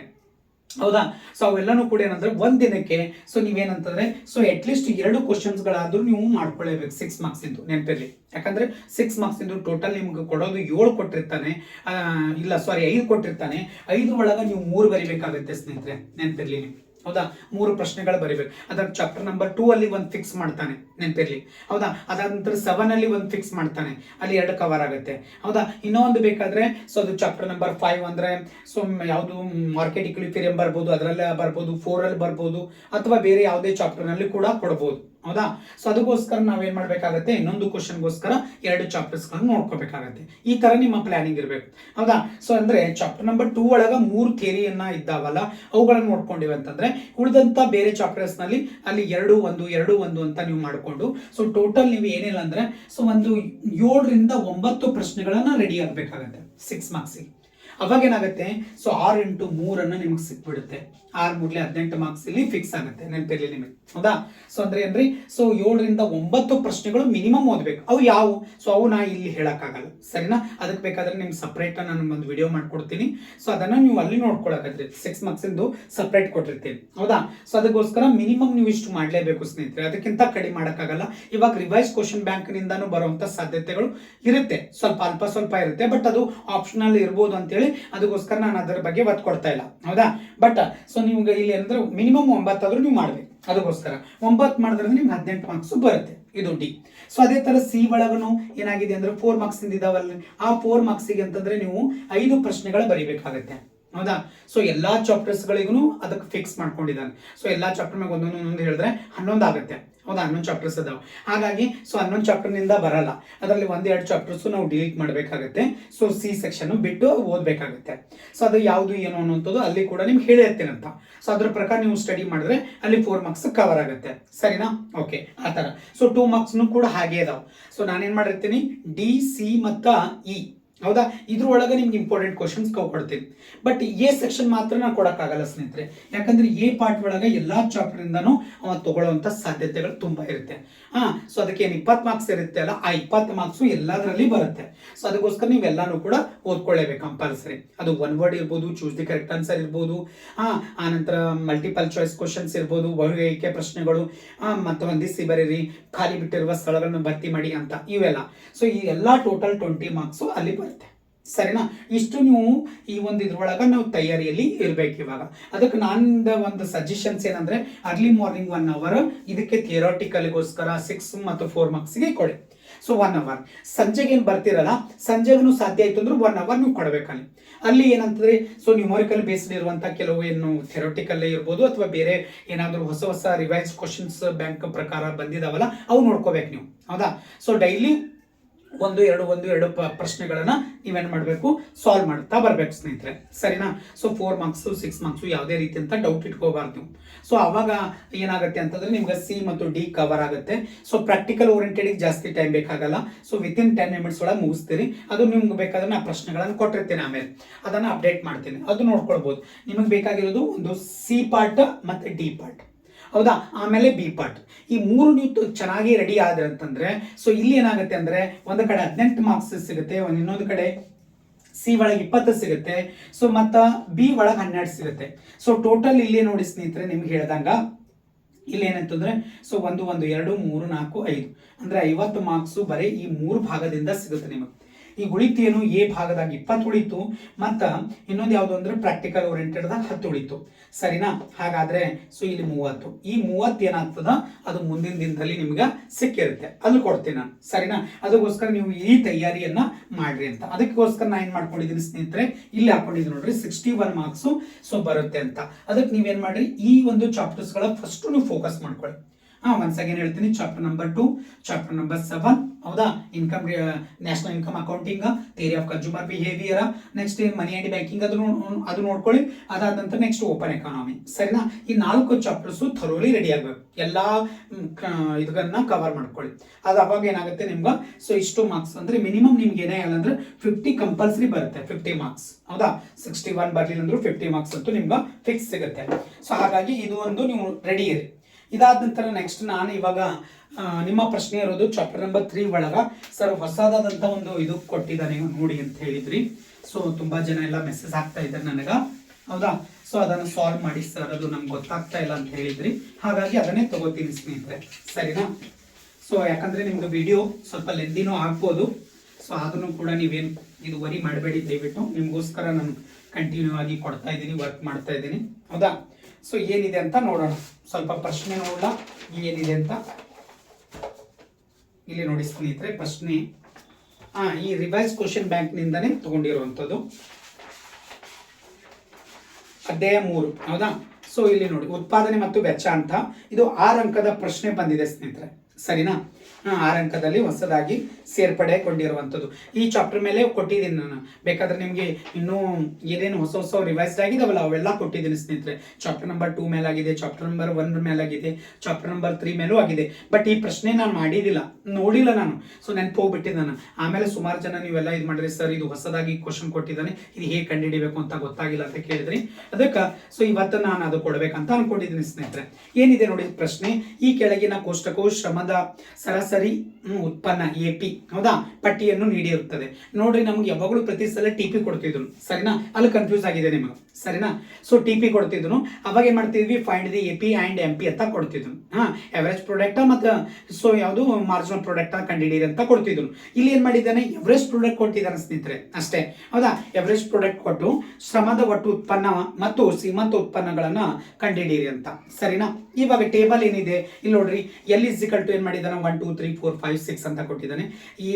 ಹೌದಾ? ಸೊ ಅವೆಲ್ಲನೂ ಕೂಡ ಏನಂದ್ರೆ ಒಂದ್ ದಿನಕ್ಕೆ ಸೊ ನೀವೇನಂತಂದ್ರೆ ಸೊ ಅಟ್ ಲೀಸ್ಟ್ ಎರಡು ಕ್ವಶನ್ಸ್ ಗಳಾದ್ರೂ ನೀವು ಮಾಡ್ಕೊಳ್ಳೇಬೇಕು ಸಿಕ್ಸ್ ಮಾರ್ಕ್ಸ್ ಇಂದು ನೆನಪಿರ್ಲಿ. ಯಾಕಂದ್ರೆ ಸಿಕ್ಸ್ ಮಾರ್ಕ್ಸ್ ಇಂದು ಟೋಟಲ್ ನಿಮ್ಗೆ ಕೊಡೋದು ಏಳು ಕೊಟ್ಟಿರ್ತಾನೆ ಇಲ್ಲ ಸಾರಿ ಐದು ಕೊಟ್ಟಿರ್ತಾನೆ. ಐದ್ರ ಒಳಗ ನೀವು ಮೂರು ಬರಿಬೇಕಾಗುತ್ತೆ ಸ್ನೇಹಿತರೆ, ನೆನಪಿರ್ಲಿ. ನೀವು ಹೌದಾ? ಮೂರು ಪ್ರಶ್ನೆಗಳು ಬರಿಬೇಕು. ಅದರ ಚಾಪ್ಟರ್ ನಂಬರ್ ಟೂ ಅಲ್ಲಿ ಒಂದು ಫಿಕ್ಸ್ ಮಾಡ್ತಾನೆ, ನೆನಪಿರ್ಲಿ. ಹೌದಾ? ಅದಾದ ನಂತರ ಸೆವೆನ್ ಅಲ್ಲಿ ಒಂದು ಫಿಕ್ಸ್ ಮಾಡ್ತಾನೆ, ಅಲ್ಲಿ ಎರಡು ಕವರ್ ಆಗುತ್ತೆ. ಹೌದಾ? ಇನ್ನೊಂದು ಬೇಕಾದ್ರೆ ಸೊ ಅದು ಚಾಪ್ಟರ್ ನಂಬರ್ ಫೈವ್ ಅಂದ್ರೆ ಸೊ ಯಾವುದು ಮಾರ್ಕೆಟ್ ಇಕ್ವಿಫಿರಿಯಂ ಬರ್ಬೋದು, ಅದರಲ್ಲೇ ಬರ್ಬೋದು ಅಲ್ಲಿ ಬರ್ಬೋದು, ಅಥವಾ ಬೇರೆ ಯಾವುದೇ ಚಾಪ್ಟರ್ನಲ್ಲಿ ಕೂಡ ಕೊಡ್ಬೋದು. ಹೌದಾ? ಸೊ ಅದಕ್ಕೋಸ್ಕರ ನಾವೇನ್ ಮಾಡ್ಬೇಕಾಗತ್ತೆ? ಇನ್ನೊಂದು ಕ್ವಶನ್ಗೋಸ್ಕರ ಎರಡು ಚಾಪ್ಟರ್ಸ್ ಗಳನ್ನ ನೋಡ್ಕೋಬೇಕಾಗತ್ತೆ. ಈ ತರ ನಿಮ್ಮ ಪ್ಲಾನಿಂಗ್ ಇರಬೇಕು. ಹೌದಾ? ಸೊ ಅಂದ್ರೆ ಚಾಪ್ಟರ್ ನಂಬರ್ ಟೂ ಒಳಗ ಮೂರು ಥಿಯರಿಯನ್ನ ಇದ್ದಾವಲ್ಲ, ಅವುಗಳನ್ನ ನೋಡ್ಕೊಂಡಿವಿ ಅಂತಂದ್ರೆ, ಉಳಿದಂತ ಬೇರೆ ಚಾಪ್ಟರ್ಸ್ನಲ್ಲಿ ಅಲ್ಲಿ ಎರಡು, ಒಂದು ಎರಡು, ಒಂದು ಅಂತ ನೀವು ಮಾಡ್ಕೊಂಡು ಸೊ ಟೋಟಲ್ ನೀವು ಏನಿಲ್ಲ ಅಂದ್ರೆ ಸೊ ಒಂದು ಏಳರಿಂದ ಒಂಬತ್ತು ಪ್ರಶ್ನೆಗಳನ್ನ ರೆಡಿ ಆಗಬೇಕಾಗತ್ತೆ ಸಿಕ್ಸ್ ಮಾರ್ಕ್ಸಿಗೆ ಅವಾಗ ಏನಾಗುತ್ತೆ ಸೊ ಆರು ಇಂಟು ಮೂರನ್ನು ನಿಮ್ಗೆ ಸಿಕ್ಬಿಡುತ್ತೆ. ಆರು ಮೂಡ್ಲೆ ಹದಿನೆಂಟು ಮಾರ್ಕ್ಸ್ ಇಲ್ಲಿ ಫಿಕ್ಸ್ ಆಗುತ್ತೆ. ನೆನಪಿರ್ಲಿ ನಿಮಗೆ. ಹೌದಾ? ಸೊ ಅಂದ್ರೆ ಏನ್ರಿ? ಸೊ ಏಳರಿಂದ ಒಂಬತ್ತು ಪ್ರಶ್ನೆಗಳು ಮಿನಿಮಮ್ ಓದ್ಬೇಕು. ಅವು ಯಾವು? ಸೊ ಅವು ನಾ ಇಲ್ಲಿ ಹೇಳಕ್ಕಾಗಲ್ಲ. ಸರಿನಾ? ಅದಕ್ಕೆ ಬೇಕಾದ್ರೆ ನಿಮ್ಗೆ ಸಪ್ರೇಟ್ ನಾನು ಒಂದು ವಿಡಿಯೋ ಮಾಡ್ಕೊಡ್ತೀನಿ. ಸೊ ಅದನ್ನ ನೀವು ಅಲ್ಲಿ ನೋಡ್ಕೊಳಕತ್ರಿ. ಸಿಕ್ಸ್ ಮಾರ್ಕ್ಸ್ ಇಂದು ಸಪ್ರೇಟ್ ಕೊಟ್ಟಿರ್ತೀನಿ. ಹೌದಾ? ಸೊ ಅದಕ್ಕೋಸ್ಕರ ಮಿನಿಮಮ್ ನೀವು ಇಷ್ಟು ಮಾಡ್ಲೇಬೇಕು ಸ್ನೇಹಿತರೆ. ಅದಕ್ಕಿಂತ ಕಡಿಮೆ ಮಾಡಕ್ಕಾಗಲ್ಲ. ಇವಾಗ ರಿವೈಸ್ ಕ್ವಶನ್ ಬ್ಯಾಂಕ್ ನಿಂದಾನು ಬರುವಂತ ಸಾಧ್ಯತೆಗಳು ಇರುತ್ತೆ. ಸ್ವಲ್ಪ ಅಲ್ಪ ಸ್ವಲ್ಪ ಇರುತ್ತೆ. ಬಟ್ ಅದು ಆಪ್ಷನಲ್ ಇರ್ಬೋದು ಅಂತೇಳಿ ಅದಕ್ಕೋಸ್ಕರ ನಾನು ಅದರ ಬಗ್ಗೆ ಒತ್ತು ಕೊಡ್ತಾ ಇಲ್ಲ. ಹೌದಾ? ಬಟ್ ಸೊ ನಿಮ್ಗೆ ಇಲ್ಲಿ ಅಂದ್ರೆ ಮಿನಿಮಮ್ ಒಂಬತ್ತಾದ್ರೂ ನೀವು ಮಾಡ್ಬೇಕು. ಅದಕ್ಕೋಸ್ಕರ ಒಂಬತ್ತು ಮಾಡಿದ್ರೆ ನಿಮ್ಗೆ ಹದಿನೆಂಟು ಮಾರ್ಕ್ಸ್ ಬರುತ್ತೆ. ಇದು ಡಿ ಸೊ ಅದೇ ತರ ಸಿ ಒಳಗೂ ಏನಾಗಿದೆ ಅಂದ್ರೆ ಫೋರ್ ಮಾರ್ಕ್ಸ್ ಇದಾವಲ್ಲ ಆ ಫೋರ್ ಮಾರ್ಕ್ಸಿಗೆ ಅಂತಂದ್ರೆ ನೀವು ಐದು ಪ್ರಶ್ನೆಗಳು ಬರಿಬೇಕಾಗತ್ತೆ. ಹೌದಾ? ಸೊ ಎಲ್ಲಾ ಚಾಪ್ಟರ್ಸ್ ಗಳಿಗೂ ಅದಕ್ಕೆ ಫಿಕ್ಸ್ ಮಾಡ್ಕೊಂಡಿದ್ದಾನೆ. ಸೊ ಎಲ್ಲಾ ಚಾಪ್ಟರ್ ಮ್ಯಾಗ ಒಂದೊಂದು ಒಂದೊಂದು ಹೇಳಿದ್ರೆ ಹನ್ನೊಂದು ಆಗುತ್ತೆ. ಹೌದಾ ಹನ್ನೊಂದು ಚಾಪ್ಟರ್ಸ್ ಅದಾವೆ. ಹಾಗಾಗಿ ಸೊ ಹನ್ನೊಂದು ಚಾಪ್ಟರ್ನಿಂದ ಬರಲ್ಲ. ಅದರಲ್ಲಿ ಒಂದೆರಡು ಚಾಪ್ಟರ್ಸ್ ನಾವು ಡಿಲೀಟ್ ಮಾಡಬೇಕಾಗುತ್ತೆ. ಸೊ ಸಿ ಸೆಕ್ಷನ್ ಬಿಟ್ಟು ಓದಬೇಕಾಗುತ್ತೆ. ಸೊ ಅದು ಯಾವುದು, ಏನು ಅನ್ನುವಂಥದ್ದು ಅಲ್ಲಿ ಕೂಡ ನಿಮ್ಗೆ ಹೇಳಿರ್ತೀನಂತ. ಸೊ ಅದ್ರ ಪ್ರಕಾರ ನೀವು ಸ್ಟಡಿ ಮಾಡಿದ್ರೆ ಅಲ್ಲಿ ಫೋರ್ ಮಾರ್ಕ್ಸ್ ಕವರ್ ಆಗುತ್ತೆ. ಸರಿನಾ? ಓಕೆ ಆ ಥರ. ಸೊ ಟೂ ಮಾರ್ಕ್ಸ್ನು ಕೂಡ ಹಾಗೆ ಇದಾವೆ ಸೊ ನಾನೇನು ಮಾಡಿರ್ತೀನಿ? ಡಿ ಸಿ ಮತ್ತು ಇ ಹೌದಾ? ಇದ್ರೊಳಗೆ ನಿಮ್ಗೆ ಇಂಪಾರ್ಟೆಂಟ್ ಕ್ವಶನ್ಸ್ ಕೊಡ್ತೀನಿ. ಬಟ್ ಎ ಸೆಕ್ಷನ್ ಮಾತ್ರ ನಾನು ಕೊಡೋಕ್ಕಾಗಲ್ಲ ಸ್ನೇಹಿತರೆ. ಯಾಕಂದ್ರೆ ಎ ಪಾರ್ಟ್ ಒಳಗೆ ಎಲ್ಲ ಚಾಪ್ಟರಿಂದನೂ ಅವ ತಗೊಳ್ಳುವಂಥ ಸಾಧ್ಯತೆಗಳು ತುಂಬ ಇರುತ್ತೆ. ಹಾಂ ಸೊ ಅದಕ್ಕೆ ಏನು ಇಪ್ಪತ್ತು ಮಾರ್ಕ್ಸ್ ಇರುತ್ತೆ ಅಲ್ಲ, ಆ ಇಪ್ಪತ್ತು ಮಾರ್ಕ್ಸು ಎಲ್ಲದರಲ್ಲಿ ಬರುತ್ತೆ. ಸೊ ಅದಕ್ಕೋಸ್ಕರ ನೀವೆಲ್ಲಾನು ಕೂಡ ಓದ್ಕೊಳ್ಳೇಬೇಕು ಕಂಪಲ್ಸರಿ ಅದು ಒನ್ ವರ್ಡ್ ಇರ್ಬೋದು ಚೂಸ್ ದಿ ಕರೆಕ್ಟ್ ಆನ್ಸರ್ ಇರ್ಬೋದು, ಹಾಂ ಆನಂತರ ಮಲ್ಟಿಪಲ್ ಚಾಯ್ಸ್ ಕ್ವಶನ್ಸ್ ಇರ್ಬೋದು ಬಹು ಪ್ರಶ್ನೆಗಳು ಮತ್ತೆ ಒಂದಿಸಿ ಬರೀರಿ, ಖಾಲಿ ಬಿಟ್ಟಿರುವ ಸ್ಥಳಗಳನ್ನು ಭರ್ತಿ ಮಾಡಿ ಅಂತ ಇವೆಲ್ಲ. ಸೊ ಈ ಎಲ್ಲ ಟೋಟಲ್ ಟ್ವೆಂಟಿ ಮಾರ್ಕ್ಸು ಅಲ್ಲಿ ಸರಿನಾ? ಇಷ್ಟು ನೀವು ಈ ಒಂದು ಇದ್ರೊಳಗೆ ನಾವು ತಯಾರಿಯಲ್ಲಿ ಇರ್ಬೇಕು ಇವಾಗ. ಅದಕ್ಕೆ ನಂದ ಒಂದು ಸಜೆಷನ್ಸ್ ಏನಂದ್ರೆ ಅರ್ಲಿ ಮಾರ್ನಿಂಗ್ ಒನ್ ಅವರ್ ಇದಕ್ಕೆ ಥಿಯರಾಟಿಕಲ್ಗೋಸ್ಕರ ಸಿಕ್ಸ್ ಮತ್ತು ಫೋರ್ ಮಾರ್ಕ್ಸ್ಗೆ ಕೊಡಿ. ಸೊ ಒನ್ ಅವರ್ ಸಂಜೆಗೆ ಏನು ಬರ್ತಿರಲ್ಲ ಸಂಜೆಗೂ ಸಾಧ್ಯ ಆಯ್ತು ಅಂದ್ರೆ ಒನ್ ಅವರ್ ನೀವು ಕೊಡಬೇಕಲ್ಲಿ. ಅಲ್ಲಿ ಏನಂತಂದ್ರೆ ಸೊ ನ್ಯೂಮರಿಕಲ್ ಬೇಸ್ಡ್ ಇರುವಂಥ ಕೆಲವು ಏನು ಥೆರೋಟಿಕಲ್ಲೇ ಇರ್ಬೋದು ಅಥವಾ ಬೇರೆ ಏನಾದರೂ ಹೊಸ ಹೊಸ ರಿವೈಸ್ ಕ್ವಶನ್ಸ್ ಬ್ಯಾಂಕ್ ಪ್ರಕಾರ ಬಂದಿದಾವಲ್ಲ, ಅವು ನೋಡ್ಕೋಬೇಕು ನೀವು. ಹೌದಾ? ಸೊ ಡೈಲಿ ಒಂದು, ಎರಡು ಒಂದು, ಎರಡು ಪ್ರಶ್ನೆಗಳನ್ನು ನೀವೇನ್ ಮಾಡಬೇಕು? ಸಾಲ್ವ್ ಮಾಡ್ತಾ ಬರ್ಬೇಕು ಸ್ನೇಹಿತರೆ. ಸರಿನಾ? So four marks six marks ಯಾವುದೇ ರೀತಿ ಅಂತ ಡೌಟ್ ಇಟ್ಕೋಬಾರ್ದು. ಸೊ ಅವಾಗ ಏನಾಗುತ್ತೆ ಅಂತಂದ್ರೆ ನಿಮ್ಗೆ ಸಿ ಮತ್ತು ಡಿ ಕವರ್ ಆಗುತ್ತೆ. ಸೊ ಪ್ರಾಕ್ಟಿಕಲ್ ಓರಿಯೆಂಟೆಡ್ ಜಾಸ್ತಿ ಟೈಮ್ ಬೇಕಾಗಲ್ಲ. So within ten minutes ಒಳಗೆ ಮುಗಿಸ್ತೀರಿ. ಅದು ನಿಮ್ಗೆ ಬೇಕಾದ್ರೆ ನಾ ಪ್ರಶ್ನೆಗಳನ್ನು ಕೊಟ್ಟಿರ್ತೀನಿ ಆಮೇಲೆ. ಅದನ್ನ ಅಪ್ಡೇಟ್ ಮಾಡ್ತೀನಿ. ಅದು ನೋಡ್ಕೊಳ್ಬೋದು. ನಿಮಗೆ ಬೇಕಾಗಿರೋದು ಒಂದು ಸಿ ಪಾರ್ಟ್ ಮತ್ತೆ ಡಿ ಪಾರ್ಟ್ ಹೌದಾ? ಆಮೇಲೆ ಬಿ ಪಾರ್ಟ್ ಈ ಮೂರು ನೀವು ಚೆನ್ನಾಗಿ ರೆಡಿ ಆದ್ರೆ ಅಂತಂದ್ರೆ ಸೊ ಇಲ್ಲಿ ಏನಾಗುತ್ತೆ ಅಂದ್ರೆ, ಒಂದು ಕಡೆ ಹದಿನೆಂಟು ಮಾರ್ಕ್ಸ್ ಸಿಗುತ್ತೆ, ಒಂದು ಇನ್ನೊಂದು ಕಡೆ ಸಿ ಒಳಗೆ ಇಪ್ಪತ್ತು ಸಿಗುತ್ತೆ ಸೊ ಮತ್ತು ಬಿ ಒಳಗೆ ಹನ್ನೆರಡು ಸಿಗುತ್ತೆ. ಸೊ ಟೋಟಲ್ ಇಲ್ಲಿ ನೋಡಿ ಸ್ನೇಹಿತರೆ, ನಿಮ್ಗೆ ಹೇಳ್ದಂಗ, ಇಲ್ಲಿ ಏನಂತಂದ್ರೆ ಸೊ ಒಂದು ಒಂದು, ಎರಡು, ಮೂರು, ನಾಲ್ಕು, ಐದು. ಅಂದ್ರೆ ಐವತ್ತು ಮಾರ್ಕ್ಸು ಬರೀ ಈ ಮೂರು ಭಾಗದಿಂದ ಸಿಗುತ್ತೆ ನಿಮಗೆ. ಈ ಉಳಿತೇನು ಎ ಭಾಗದಾಗ ಇಪ್ಪತ್ತು ಉಳಿತು, ಮತ್ತ ಇನ್ನೊಂದು ಯಾವುದು ಅಂದ್ರೆ ಪ್ರಾಕ್ಟಿಕಲ್ ಓರಿಯೆಂಟೆಡ್ದಾಗ ಹತ್ತು ಉಳಿತು. ಸರಿನಾ? ಹಾಗಾದ್ರೆ ಸೊ ಇಲ್ಲಿ ಮೂವತ್ತು. ಈ ಮೂವತ್ತು ಏನಾಗ್ತದ? ಅದು ಮುಂದಿನ ದಿನದಲ್ಲಿ ನಿಮ್ಗೆ ಸಿಕ್ಕಿರುತ್ತೆ. ಅಲ್ಲಿ ಕೊಡ್ತೀನಿ ನಾನು. ಸರಿನಾ? ಅದಕ್ಕೋಸ್ಕರ ನೀವು ಈ ತಯಾರಿಯನ್ನ ಮಾಡ್ರಿ ಅಂತ. ಅದಕ್ಕೋಸ್ಕರ ನಾ ಏನ್ ಮಾಡ್ಕೊಂಡಿದ್ದೀನಿ ಸ್ನೇಹಿತರೆ, ಇಲ್ಲಿ ಹಾಕೊಂಡಿದ್ದೀನಿ ನೋಡ್ರಿ ಸಿಕ್ಸ್ಟಿ ಒನ್ ಮಾರ್ಕ್ಸು ಸೊ ಬರುತ್ತೆ ಅಂತ. ಅದಕ್ಕೆ ನೀವೇನ್ ಮಾಡ್ರಿ, ಈ ಒಂದು ಚಾಪ್ಟರ್ಸ್ಗಳ ಫಸ್ಟ್ ನೀವು ಫೋಕಸ್ ಮಾಡ್ಕೊಳ್ಳಿ. ಹಾ ಅಗೇನ್ ಹೇಳ್ತೀನಿ. Chapter number two chapter number seven ಹೌದಾ? Income national income accounting theory of consumer behaviour next money and banking ಅದು ಅದು ನೋಡ್ಕೊಳ್ಳಿ. ಅದಾದ ನಂತರ ನೆಕ್ಸ್ಟ್ ಓಪನ್ ಎಕಾನಮಿ ಸರಿನಾ? ಈ ನಾಲ್ಕು ಚಾಪ್ಟರ್ಸು ಥರೋಲಿ ರೆಡಿ ಆಗಬೇಕು. ಎಲ್ಲ ಇದನ್ನ ಕವರ್ ಮಾಡ್ಕೊಳ್ಳಿ. ಅದು ಅವಾಗ ಏನಾಗುತ್ತೆ ನಿಮ್ಗೆ? ಸೊ ಇಷ್ಟು ಮಾರ್ಕ್ಸ್ ಅಂದ್ರೆ ಮಿನಿಮಮ್ ನಿಮ್ಗೆ ಏನೇ ಇಲ್ಲ ಅಂದ್ರೆ ಫಿಫ್ಟಿ ಕಂಪಲ್ಸರಿ ಬರುತ್ತೆ ಫಿಫ್ಟಿ ಮಾರ್ಕ್ಸ್ ಹೌದಾ? ಸಿಕ್ಸ್ಟಿ ಒನ್ ಬರಲಿಲ್ಲ ಅಂದ್ರೂ ಫಿಫ್ಟಿ ಮಾರ್ಕ್ಸ್ ಅಂತೂ ನಿಮ್ಗೆ ಫಿಕ್ಸ್ ಸಿಗುತ್ತೆ. ಸೊ ಹಾಗಾಗಿ ಇದು ಒಂದು ನೀವು ರೆಡಿ ಇರಿ. ಇದಾದ ನಂತರ ನೆಕ್ಸ್ಟ್ ನಾನು ಇವಾಗ ನಿಮ್ಮ ಪ್ರಶ್ನೆ ಇರೋದು ಚಾಪ್ಟರ್ ನಂಬರ್ ತ್ರೀ ಒಳಗ. ಸರ್ ಹೊಸದಾದಂಥ ಒಂದು ಇದು ಕೊಟ್ಟಿದ್ದಾನೆ ನೋಡಿ ಅಂತ ಹೇಳಿದ್ರಿ. ಸೊ ತುಂಬಾ ಜನ ಎಲ್ಲ ಮೆಸೇಜ್ ಆಗ್ತಾ ಇದ್ದಾರೆ ನನಗೆ. ಹೌದಾ? ಸೊ ಅದನ್ನು ಸಾಲ್ವ್ ಮಾಡಿ ಸರ್ ಅದು ನಮ್ಗೆ ಗೊತ್ತಾಗ್ತಾ ಇಲ್ಲ ಅಂತ ಹೇಳಿದ್ರಿ. ಹಾಗಾಗಿ ಅದನ್ನೇ ತಗೋತೀನಿ ಸ್ನೇಹಿತರೆ. ಸರಿನಾ? ಸೊ ಯಾಕಂದ್ರೆ ನಿಮ್ದು ವಿಡಿಯೋ ಸ್ವಲ್ಪ ಲೆಂದಿನೂ ಆಗ್ಬೋದು. ಸೊ ಅದನ್ನು ಕೂಡ ನೀವೇನು ಇದು ವರಿ ಮಾಡಬೇಡಿ ದಯವಿಟ್ಟು. ನಿಮಗೋಸ್ಕರ ನಾನು ಕಂಟಿನ್ಯೂ ಆಗಿ ಕೊಡ್ತಾ ಇದ್ದೀನಿ ವರ್ಕ್ ಮಾಡ್ತಾ ಇದ್ದೀನಿ. ಹೌದಾ? ಸೊ ಏನಿದೆ ಅಂತ ನೋಡೋಣ. ಸ್ವಲ್ಪ ಪ್ರಶ್ನೆ ನೋಡೋಣ ಏನಿದೆ ಅಂತ? ಇಲ್ಲಿ ನೋಡಿ ಸ್ನೇಹಿತರೆ, ಪ್ರಶ್ನೆ. ಹಾ ಈ ರಿವೈಸ್ ಕ್ವಶನ್ ಬ್ಯಾಂಕ್ನಿಂದನೇ ತಗೊಂಡಿರುವಂಥದ್ದು. ಅಧ್ಯಾಯ ಮೂರು, ಹೌದಾ? ಸೊ ಇಲ್ಲಿ ನೋಡಿ, ಉತ್ಪಾದನೆ ಮತ್ತು ವೆಚ್ಚ ಅಂತ. ಇದು ಆರು ಅಂಕದ ಪ್ರಶ್ನೆ ಬಂದಿದೆ ಸ್ನೇಹಿತರೆ. ಸರಿನಾ? ಆರಂಕದಲ್ಲಿ ಆರು ಅಂಕದಲ್ಲಿ ಹೊಸದಾಗಿ ಸೇರ್ಪಡೆಗೊಂಡಿರುವಂಥದ್ದು. ಈ ಚಾಪ್ಟರ್ ಮೇಲೆ ಕೊಟ್ಟಿದ್ದೀನಿ ನಾನು. ಬೇಕಾದ್ರೆ ನಿಮಗೆ ಇನ್ನೂ ಏನೇನು ಹೊಸ ಹೊಸ ರಿವೈಸ್ಡ್ ಆಗಿದಾವಲ್ಲ, ಅವೆಲ್ಲ ಕೊಟ್ಟಿದ್ದೀನಿ ಸ್ನೇಹಿತರೆ. ಚಾಪ್ಟರ್ ನಂಬರ್ ಟೂ ಮೇಲಾಗಿದೆ ಚಾಪ್ಟರ್ ನಂಬರ್ ಒನ್ ಮೇಲಾಗಿದೆ ಚಾಪ್ಟರ್ ನಂಬರ್ ತ್ರೀ ಮೇಲೂ ಆಗಿದೆ. ಬಟ್ ಈ ಪ್ರಶ್ನೆ ನಾನು ಮಾಡಿದಿಲ್ಲ, ನೋಡಿಲ್ಲ ನಾನು. ಸೊ ನೆನಪು ಹೋಗ್ಬಿಟ್ಟಿದ್ದೆ ನಾನು. ಆಮೇಲೆ ಸುಮಾರು ಜನ ನೀವೆಲ್ಲ ಇದು ಮಾಡಿದ್ರಿ, ಸರ್, ಇದು ಹೊಸದಾಗಿ ಕ್ವಶನ್ ಕೊಟ್ಟಿದ್ದಾನೆ. ಇದು ಹೇಗೆ ಕಂಡುಹಿಡಿಬೇಕು ಅಂತ ಗೊತ್ತಾಗಿಲ್ಲ ಅಂತ ಕೇಳಿದ್ರಿ. ಅದಕ್ಕೆ ಸೊ ಇವತ್ತು ನಾನು ಅದು ಕೊಡಬೇಕಂತ ಅನ್ಕೊಂಡಿದ್ದೀನಿ ಸ್ನೇಹಿತರೆ. ಏನಿದೆ ನೋಡಿ ಪ್ರಶ್ನೆ? ಈ ಕೆಳಗಿನ ಕೋಷ್ಟಕವು ಶ್ರಮದ ಸರಾಸರಿ ಹ್ಮ್, ಉತ್ಪನ್ನ ಎ ಪಿ ಹೌದಾ? ಪಟ್ಟಿಯನ್ನು ನೀಡಿರುತ್ತದೆ. ನೋಡ್ರಿ ನಮ್ಗೆ ಯಾವಾಗಲೂ ಪ್ರತಿ ಸಲ ಟಿ ಪಿ ಕೊಡ್ತಿದ್ರು. ಸರಿನಾ? ಅಲ್ಲಿ ಕನ್ಫ್ಯೂಸ್ ಆಗಿದೆ ನಿಮಗೆ. ಸರಿನಾ? ಸೊ ಟಿ ಪಿ ಕೊಡ್ತಿದ್ರು. ಅವಾಗ ಏನ್ ಮಾಡ್ತಿದ್ವಿ? Find the A P and M P ಅಂತ ಕೊಡ್ತಿದ್ರು. ಹಾ ಎವರೇಜ್ ಪ್ರಾಡಕ್ಟ್ ಮತ್ತು? ಸೊ ಯಾವುದು ಮಾರ್ಜಿನಲ್ ಪ್ರಾಡಕ್ಟ್ ಕಂಡಿಡೀರಿ ಅಂತ ಕೊಡ್ತಿದ್ರು. ಇಲ್ಲಿ ಏನ್ ಮಾಡಿದ್ದಾನೆ? ಎವರೇಜ್ ಪ್ರಾಡಕ್ಟ್ ಕೊಟ್ಟಿದ್ದಾನೆ ಸ್ನೇಹಿತರೆ. ಅಷ್ಟೇ. ಹೌದಾ? ಎವರೇಜ್ ಪ್ರಾಡಕ್ಟ್ ಕೊಟ್ಟು ಶ್ರಮದ ಒಟ್ಟು ಉತ್ಪನ್ನ ಮತ್ತು ಸೀಮಂತ ಉತ್ಪನ್ನಗಳನ್ನ ಕಂಡುಹಿಡಿಯಿರಿ ಅಂತ. ಸರಿನಾ? ಇವಾಗ ಟೇಬಲ್ ಏನಿದೆ? ಇಲ್ಲಿ ನೋಡ್ರಿ ಎಲ್ ಇಸಿಕಲ್ ಟು ಏನ್ ಮಾಡಿದ್ದಾನೆ? One two three four five six ಅಂತ ಕೊಟ್ಟಿದ್ದಾನೆ. ಈ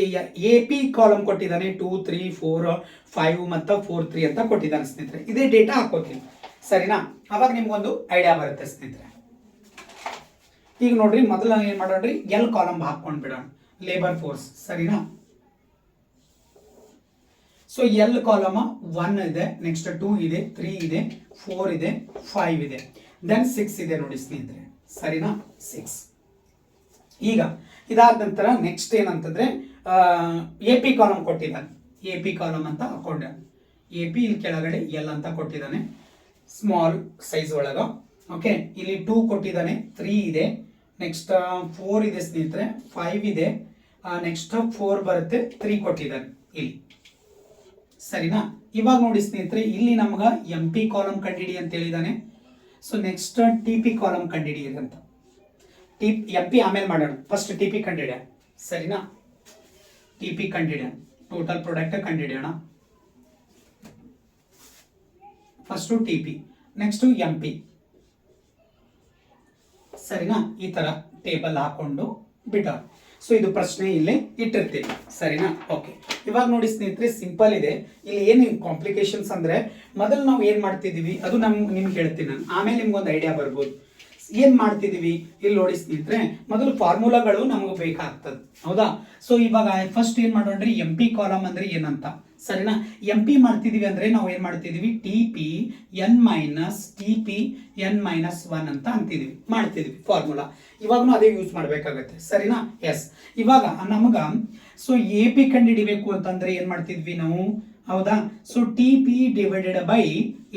ಎ ಪಿ ಕಾಲಮ್ ಕೊಟ್ಟಿದ್ದಾನೆ. ಟೂ ತ್ರೀ ಫೋರ್ ಫೈವ್ ಮತ್ತು ಫೋರ್ ತ್ರೀ ಅಂತ ಕೊಟ್ಟಿದ್ದಾನೆ ಸ್ನೇಹಿತರೆ. ಇದೇ ಡೇಟಾ ಹಾಕೋತೀನಿ. ಸರಿನಾ? ಅವಾಗ ನಿಮ್ಗೊಂದು ಐಡಿಯಾ ಬರುತ್ತೆ ಸ್ನೇಹಿತರೆ. ಈಗ ನೋಡ್ರಿ, ಮೊದಲ ಏನ್ ಮಾಡೋಣ್ರಿ? ಎಲ್ ಕಾಲಮ್ ಹಾಕೊಂಡ್ ಬಿಡೋಣ. ಲೇಬರ್ ಫೋರ್ಸ್ ಸರಿನಾ? ಸೊ ಎಲ್ ಕಾಲಮ್ ಒನ್ ಇದೆ ನೆಕ್ಸ್ಟ್ ಟೂ ಇದೆ ತ್ರೀ ಇದೆ ಫೋರ್ ಇದೆ ಫೈವ್ ಇದೆ. ದೆನ್ ಸಿಕ್ಸ್ ಇದೆ ನೋಡಿ ಸ್ನೇಹಿತರೆ. ಸರಿನಾ? ಸಿಕ್ಸ್ ಈಗ ಇದಾದ ನಂತರ ನೆಕ್ಸ್ಟ್ ಏನಂತಂದರೆ ಎ ಪಿ ಕಾಲಮ್ ಕೊಟ್ಟಿದ್ದಾನೆ. ಎ ಪಿ ಕಾಲಮ್ ಅಂತ ಹಾಕೊಂಡೆ ಎ ಪಿ ಇಲ್ಲಿ ಕೆಳಗಡೆ ಎಲ್ ಅಂತ ಕೊಟ್ಟಿದ್ದಾನೆ. ಸ್ಮಾಲ್ ಸೈಜ್ ಒಳಗ. ಓಕೆ ಇಲ್ಲಿ ಟೂ ಕೊಟ್ಟಿದ್ದಾನೆ. ತ್ರೀ ಇದೆ. ನೆಕ್ಸ್ಟ್ ಫೋರ್ ಇದೆ ಸ್ನೇಹಿತರೆ. ಫೈವ್ ಇದೆ. ನೆಕ್ಸ್ಟ್ ಫೋರ್ ಬರುತ್ತೆ. ತ್ರೀ ಕೊಟ್ಟಿದ್ದಾನೆ ಇಲ್ಲಿ. ಸರಿನಾ? ಇವಾಗ ನೋಡಿ ಸ್ನೇಹಿತರೆ, ಇಲ್ಲಿ ನಮ್ಗೆ ಎಂ ಪಿ ಕಾಲಮ್ ಕಂಡಿಡಿ ಅಂತ ಹೇಳಿದಾನೆ. So next T P column ಅಂತ. ಟಿ ಎಂ ಪಿ ಆಮೇಲೆ ಮಾಡೋಣ. ಫಸ್ಟ್ ಟಿ ಪಿ ಕಂಡಿಡಿಯ ಸರಿನಾ? ಟಿ ಪಿ ಕಂಡಿಡಿಯ total product ಕಂಡಿಡಿಯೋಣ first T P next M P ಸರಿನಾ? ಈ ತರ ಟೇಬಲ್ ಹಾಕೊಂಡು ಬಿಟ್ಟ ಸೊ ಇದು ಪ್ರಶ್ನೆ ಇಲ್ಲಿ ಇಟ್ಟಿರ್ತೀವಿ ಸರಿನಾ? ಓಕೆ ಇವಾಗ ನೋಡಿ ಸ್ನೇಹಿತರೆ ಸಿಂಪಲ್ ಇದೆ. ಇಲ್ಲಿ ಏನು ಕಾಂಪ್ಲಿಕೇಶನ್ಸ್ ಅಂದ್ರೆ, ಮೊದಲು ನಾವು ಏನು ಮಾಡ್ತಿದೀವಿ ಅದು ನಮ್ಗೆ ನಿಮ್ಗೆ ಹೇಳ್ತೀನಿ ನಾನು. ಆಮೇಲೆ ನಿಮ್ಗೊಂದು ಐಡಿಯಾ ಬರ್ಬೋದು. ಏನ್ ಮಾಡ್ತಿದೀವಿ? ಇಲ್ಲಿ ನೋಡಿ ಸ್ನೇಹಿತರೆ, ಮೊದಲು ಫಾರ್ಮುಲಾಗಳು ನಮಗೆ ಬೇಕಾಗ್ತದೆ. ಹೌದಾ? ಸೊ ಇವಾಗ ಫಸ್ಟ್ ಏನ್ ಮಾಡೋಣ್ರಿ ಎಂ ಪಿ ಕಾಲಮ್ ಅಂದ್ರೆ ಏನಂತ? ಸರಿನಾ? ಎಂ ಪಿ ಮಾಡ್ತಿದೀವಿ ಅಂದ್ರೆ ನಾವು ಏನ್ ಮಾಡ್ತಿದೀವಿ? T P N minus T P N minus one ಅಂತ ಅಂತಿದೀವಿ. ಮಾಡ್ತಿದೀವಿ ಫಾರ್ಮುಲಾ ಇವಾಗೂ ಅದೇ ಯೂಸ್ ಮಾಡ್ಬೇಕಾಗತ್ತೆ. ಸರಿನಾ? ಎಸ್ ಇವಾಗ ನಮಗ ಸೊ ಎ ಪಿ ಕಂಡುಹಿಡಿಬೇಕು ಅಂತಂದ್ರೆ ಏನ್ ಮಾಡ್ತಿದ್ವಿ ನಾವು? ಹೌದಾ? So T P divided by